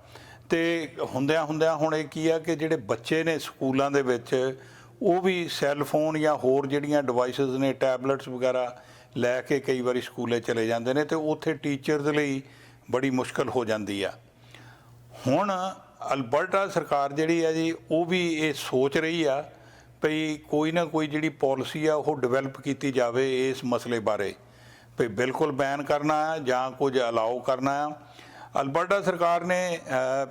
S6: ਤੇ ਹੁੰਦਿਆਂ ਹੁੰਦਿਆਂ ਹੁਣ ਇਹ ਕੀ ਆ ਕਿ ਜਿਹੜੇ ਬੱਚੇ ਨੇ ਸਕੂਲਾਂ ਦੇ ਵਿੱਚ, ਉਹ ਵੀ ਸੈੱਲ ਫੋਨ ਜਾਂ ਹੋਰ ਜਿਹੜੀਆਂ ਡਿਵਾਈਸਸ ਨੇ ਟੈਬਲੇਟਸ ਵਗੈਰਾ ਲੈ ਕੇ ਕਈ ਵਾਰੀ ਸਕੂਲੇ ਚਲੇ ਜਾਂਦੇ ਨੇ ਤੇ ਉੱਥੇ ਟੀਚਰ ਦੇ ਲਈ ਬੜੀ ਮੁਸ਼ਕਲ ਹੋ ਜਾਂਦੀ ਆ। ਹੁਣ ਅਲਬਰਟਾ ਸਰਕਾਰ ਜਿਹੜੀ ਆ ਜੀ, ਉਹ ਵੀ ਇਹ ਸੋਚ ਰਹੀ ਆ ਭਈ ਕੋਈ ਨਾ ਕੋਈ ਜਿਹੜੀ ਪਾਲਿਸੀ ਆ, ਉਹ ਡਿਵੈਲਪ ਕੀਤੀ ਜਾਵੇ ਇਸ ਮਸਲੇ ਬਾਰੇ। ਭਈ ਬਿਲਕੁਲ ਬੈਨ ਕਰਨਾ ਜਾਂ ਕੁਝ ਅਲਾਉ ਕਰਨਾ ਹੈ ਅਲਬਰਟਾ ਸਰਕਾਰ ਨੇ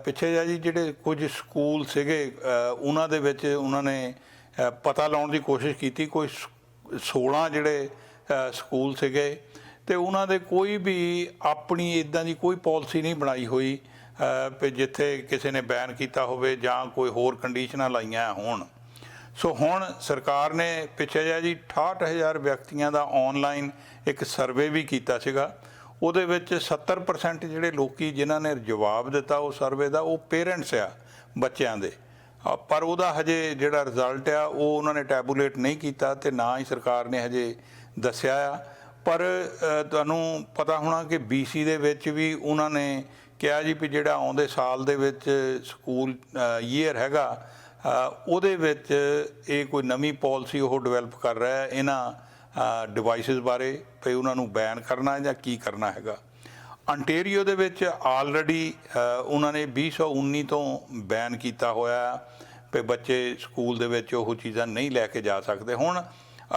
S6: ਪਿੱਛੇ ਜਿਹਾ ਜੀ ਜਿਹੜੇ ਕੁਝ ਸਕੂਲ ਸੀਗੇ ਉਹਨਾਂ ਦੇ ਵਿੱਚ ਉਹਨਾਂ ਨੇ ਪਤਾ ਲਾਉਣ ਦੀ ਕੋਸ਼ਿਸ਼ ਕੀਤੀ। ਕੋਈ ਸ- 16 ਜਿਹੜੇ ਸਕੂਲ ਸੀਗੇ, ਤੇ ਉਹਨਾਂ ਦੇ ਕੋਈ ਵੀ ਆਪਣੀ ਇਦਾਂ ਦੀ ਕੋਈ ਪਾਲਿਸੀ ਨਹੀਂ ਬਣਾਈ ਹੋਈ ਵੀ ਜਿੱਥੇ ਕਿਸੇ ਨੇ ਬੈਨ ਕੀਤਾ ਹੋਵੇ ਜਾਂ ਕੋਈ ਹੋਰ ਕੰਡੀਸ਼ਨਾਂ ਲਾਈਆਂ ਹੋਣ। ਸੋ ਹੁਣ ਸਰਕਾਰ ਨੇ ਪਿੱਛੇ ਜਿਹਾ ਜੀ 68000 ਵਿਅਕਤੀਆਂ ਦਾ ਆਨਲਾਈਨ ਇੱਕ ਸਰਵੇ ਵੀ ਕੀਤਾ ਸੀਗਾ। ਉਹਦੇ ਵਿੱਚ 70% ਜਿਹੜੇ ਲੋਕੀ ਜਿਨ੍ਹਾਂ ਨੇ ਜਵਾਬ ਦਿੱਤਾ ਉਹ ਸਰਵੇ ਦਾ, ਉਹ ਪੇਰੈਂਟਸ ਆ ਬੱਚਿਆਂ ਦੇ। ਪਰ ਉਹਦਾ ਹਜੇ ਜਿਹੜਾ ਰਿਜ਼ਲਟ ਆ, ਉਹ ਉਹਨਾਂ ਨੇ ਟੈਬੂਲੇਟ ਨਹੀਂ ਕੀਤਾ ਤੇ ਨਾ ਹੀ ਸਰਕਾਰ ਨੇ ਹਜੇ ਦੱਸਿਆ ਆ। ਪਰ ਤੁਹਾਨੂੰ ਪਤਾ ਹੋਣਾ ਕਿ BC ਦੇ ਵਿੱਚ ਵੀ ਉਹਨਾਂ ਨੇ ਕਿਹਾ ਜੀ ਵੀ ਜਿਹੜਾ ਆਉਂਦੇ ਸਾਲ ਦੇ ਵਿੱਚ ਸਕੂਲ ਈਅਰ ਹੈਗਾ ਉਹਦੇ ਵਿੱਚ ਇਹ ਕੋਈ ਨਵੀਂ ਪਾਲਿਸੀ ਉਹ ਡਿਵੈਲਪ ਕਰ ਰਿਹਾ ਹੈ, ਇਹਨਾਂ ਡਿਵਾਈਸਸ ਬਾਰੇ, ਵੀ ਉਹਨਾਂ ਨੂੰ ਬੈਨ ਕਰਨਾ ਜਾਂ ਕੀ ਕਰਨਾ ਹੈਗਾ। ਅੰਟੇਰੀਓ ਦੇ ਵਿੱਚ ਆਲਰੇਡੀ ਉਹਨਾਂ ਨੇ 2019 ਤੋਂ ਬੈਨ ਕੀਤਾ ਹੋਇਆ ਹੈ, ਵੀ ਬੱਚੇ ਸਕੂਲ ਦੇ ਵਿੱਚ ਉਹ ਚੀਜ਼ਾਂ ਨਹੀਂ ਲੈ ਕੇ ਜਾ ਸਕਦੇ। ਹੁਣ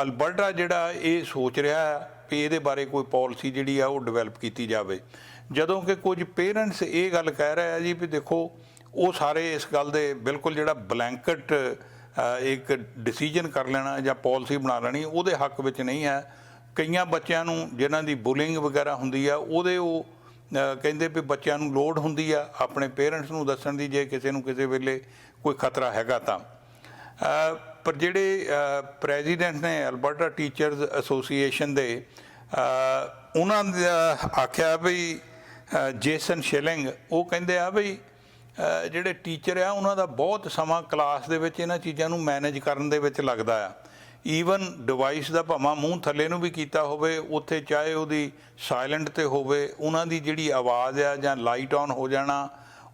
S6: ਅਲਬਰਟਾ ਜਿਹੜਾ ਇਹ ਸੋਚ ਰਿਹਾ ਹੈ ਵੀ ਇਹਦੇ ਬਾਰੇ ਕੋਈ ਪਾਲਿਸੀ ਜਿਹੜੀ ਆ ਉਹ ਡਿਵੈਲਪ ਕੀਤੀ ਜਾਵੇ। ਜਦੋਂ ਕਿ ਕੁਝ ਪੇਰੈਂਟਸ ਇਹ ਗੱਲ ਕਹਿ ਰਹੇ ਆ ਜੀ ਵੀ ਦੇਖੋ ਉਹ ਸਾਰੇ ਇਸ ਗੱਲ ਦੇ ਬਿਲਕੁਲ ਜਿਹੜਾ ਬਲੈਂਕਟ ਇੱਕ ਡਿਸੀਜਨ ਕਰ ਲੈਣਾ ਜਾਂ ਪਾਲਿਸੀ ਬਣਾ ਲੈਣੀ, ਉਹਦੇ ਹੱਕ ਵਿੱਚ ਨਹੀਂ ਹੈ। ਕਈਆਂ ਬੱਚਿਆਂ ਨੂੰ ਜਿਨ੍ਹਾਂ ਦੀ ਬੁਲਿੰਗ ਵਗੈਰਾ ਹੁੰਦੀ ਆ, ਉਹਦੇ ਉਹ ਕਹਿੰਦੇ ਵੀ ਬੱਚਿਆਂ ਨੂੰ ਲੋੜ ਹੁੰਦੀ ਆ ਆਪਣੇ ਪੇਰੈਂਟਸ ਨੂੰ ਦੱਸਣ ਦੀ, ਜੇ ਕਿਸੇ ਨੂੰ ਕਿਸੇ ਵੇਲੇ ਕੋਈ ਖਤਰਾ ਹੈਗਾ ਤਾਂ। ਪਰ ਜਿਹੜੇ ਪ੍ਰੈਜ਼ੀਡੈਂਟ ਨੇ ਅਲਬਰਟਾ ਟੀਚਰਸ ਐਸੋਸੀਏਸ਼ਨ ਦੇ ਉਹਨਾਂ ਦਾ ਆਖਿਆ ਵੀ ਜੇਸਨ ਸ਼ਿਲਿੰਗ ਉਹ ਕਹਿੰਦੇ ਆ ਵੀ ਜਿਹੜੇ ਟੀਚਰ ਆ ਉਹਨਾਂ ਦਾ ਬਹੁਤ ਸਮਾਂ ਕਲਾਸ ਦੇ ਵਿੱਚ ਇਹਨਾਂ ਚੀਜ਼ਾਂ ਨੂੰ ਮੈਨੇਜ ਕਰਨ ਦੇ ਵਿੱਚ ਲੱਗਦਾ ਆ। ਈਵਨ ਡਿਵਾਈਸ ਦਾ ਭਾਵੇਂ ਮੂੰਹ ਥੱਲੇ ਨੂੰ ਵੀ ਕੀਤਾ ਹੋਵੇ ਉੱਥੇ ਚਾਹੇ ਉਹਦੀ ਸਾਇਲੈਂਟ ਤੇ ਹੋਵੇ ਉਹਨਾਂ ਦੀ ਜਿਹੜੀ ਆਵਾਜ਼ ਆ ਜਾਂ ਲਾਈਟ ਆਨ ਹੋ ਜਾਣਾ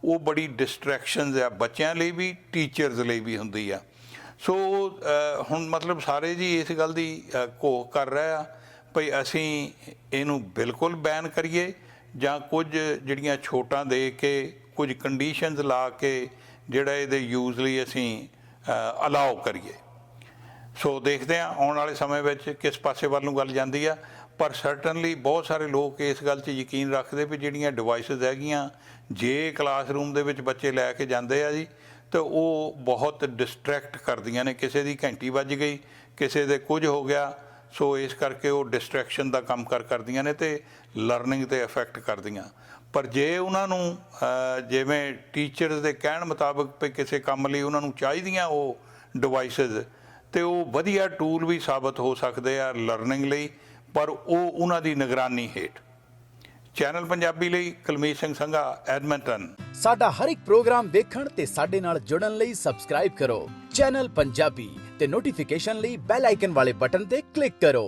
S6: ਉਹ ਬੜੀ ਡਿਸਟਰੈਕਸ਼ਨਸ ਆ ਬੱਚਿਆਂ ਲਈ ਵੀ ਟੀਚਰਸ ਲਈ ਵੀ ਹੁੰਦੀ ਆ। ਸੋ ਹੁਣ ਮਤਲਬ ਸਾਰੇ ਜੀ ਇਸ ਗੱਲ ਦੀ ਅ, ਕਰ ਰਹੇ ਆ ਭਈ ਅਸੀਂ ਇਹਨੂੰ ਬਿਲਕੁਲ ਬੈਨ ਕਰੀਏ ਜਾਂ ਕੁਝ ਜਿਹੜੀਆਂ ਛੋਟਾਂ ਦੇ ਕੇ ਕੁਝ ਕੰਡੀਸ਼ਨਸ ਲਾ ਕੇ ਜਿਹੜਾ ਇਹਦੇ ਯੂਜ਼ ਲਈ ਅਸੀਂ ਅਲਾਉ ਕਰੀਏ। ਸੋ ਦੇਖਦੇ ਹਾਂ, ਆਉਣ ਵਾਲੇ ਸਮੇਂ ਵਿੱਚ ਕਿਸ ਪਾਸੇ ਵੱਲ ਨੂੰ ਗੱਲ ਜਾਂਦੀ ਆ। ਪਰ ਸਰਟਨਲੀ ਬਹੁਤ ਸਾਰੇ ਲੋਕ ਇਸ ਗੱਲ 'ਚ ਯਕੀਨ ਰੱਖਦੇ ਵੀ ਜਿਹੜੀਆਂ ਡਿਵਾਈਸਸ ਹੈਗੀਆਂ, ਜੇ ਕਲਾਸਰੂਮ ਦੇ ਵਿੱਚ ਬੱਚੇ ਲੈ ਕੇ ਜਾਂਦੇ ਆ ਜੀ, ਤਾਂ ਉਹ ਬਹੁਤ ਡਿਸਟਰੈਕਟ ਕਰਦੀਆਂ ਨੇ। ਕਿਸੇ ਦੀ ਘੰਟੀ ਵੱਜ ਗਈ, ਕਿਸੇ ਦੇ ਕੁਝ ਹੋ ਗਿਆ ਸੋ ਇਸ ਕਰਕੇ ਉਹ ਡਿਸਟਰੈਕਸ਼ਨ ਦਾ ਕੰਮ ਕਰ ਕਰਦੀਆਂ ਨੇ ਤੇ ਲਰਨਿੰਗ ਤੇ ਇਫੈਕਟ ਕਰਦੀਆਂ। ਪਰ ਜੇ ਉਹਨਾਂ ਨੂੰ ਜਿਵੇਂ ਟੀਚਰਸ ਦੇ ਕਹਿਣ ਮੁਤਾਬਕ ਵੀ ਕਿਸੇ ਕੰਮ ਲਈ ਉਹਨਾਂ ਨੂੰ ਚਾਹੀਦੀਆਂ ਉਹ ਡਿਵਾਈਸਸ ਤੇ ਉਹ ਵਧੀਆ ਟੂਲ ਵੀ ਸਾਬਤ ਹੋ ਸਕਦੇ ਆ ਲਰਨਿੰਗ ਲਈ, ਪਰ ਉਹ ਉਹਨਾਂ ਦੀ ਨਿਗਰਾਨੀ ਹੇਠ। ਚੈਨਲ ਪੰਜਾਬੀ ਲਈ ਕੁਲਮੀਤ ਸਿੰਘ ਸੰਘਾ ਐਡਮਿੰਟਨ
S7: ਸਾਡਾ ਹਰ ਇੱਕ ਪ੍ਰੋਗਰਾਮ ਵੇਖਣ ਤੇ ਸਾਡੇ ਨਾਲ ਜੁੜਨ ਲਈ ਸਬਸਕ੍ਰਾਈਬ ਕਰੋ। ਚੈਨਲ ਪੰਜਾਬੀ ਤੇ ਨੋਟੀਫਿਕੇਸ਼ਨ ਲਈ ਬੈਲ ਆਈਕਨ ਵਾਲੇ ਬਟਨ ਤੇ ਕਲਿੱਕ ਕਰੋ।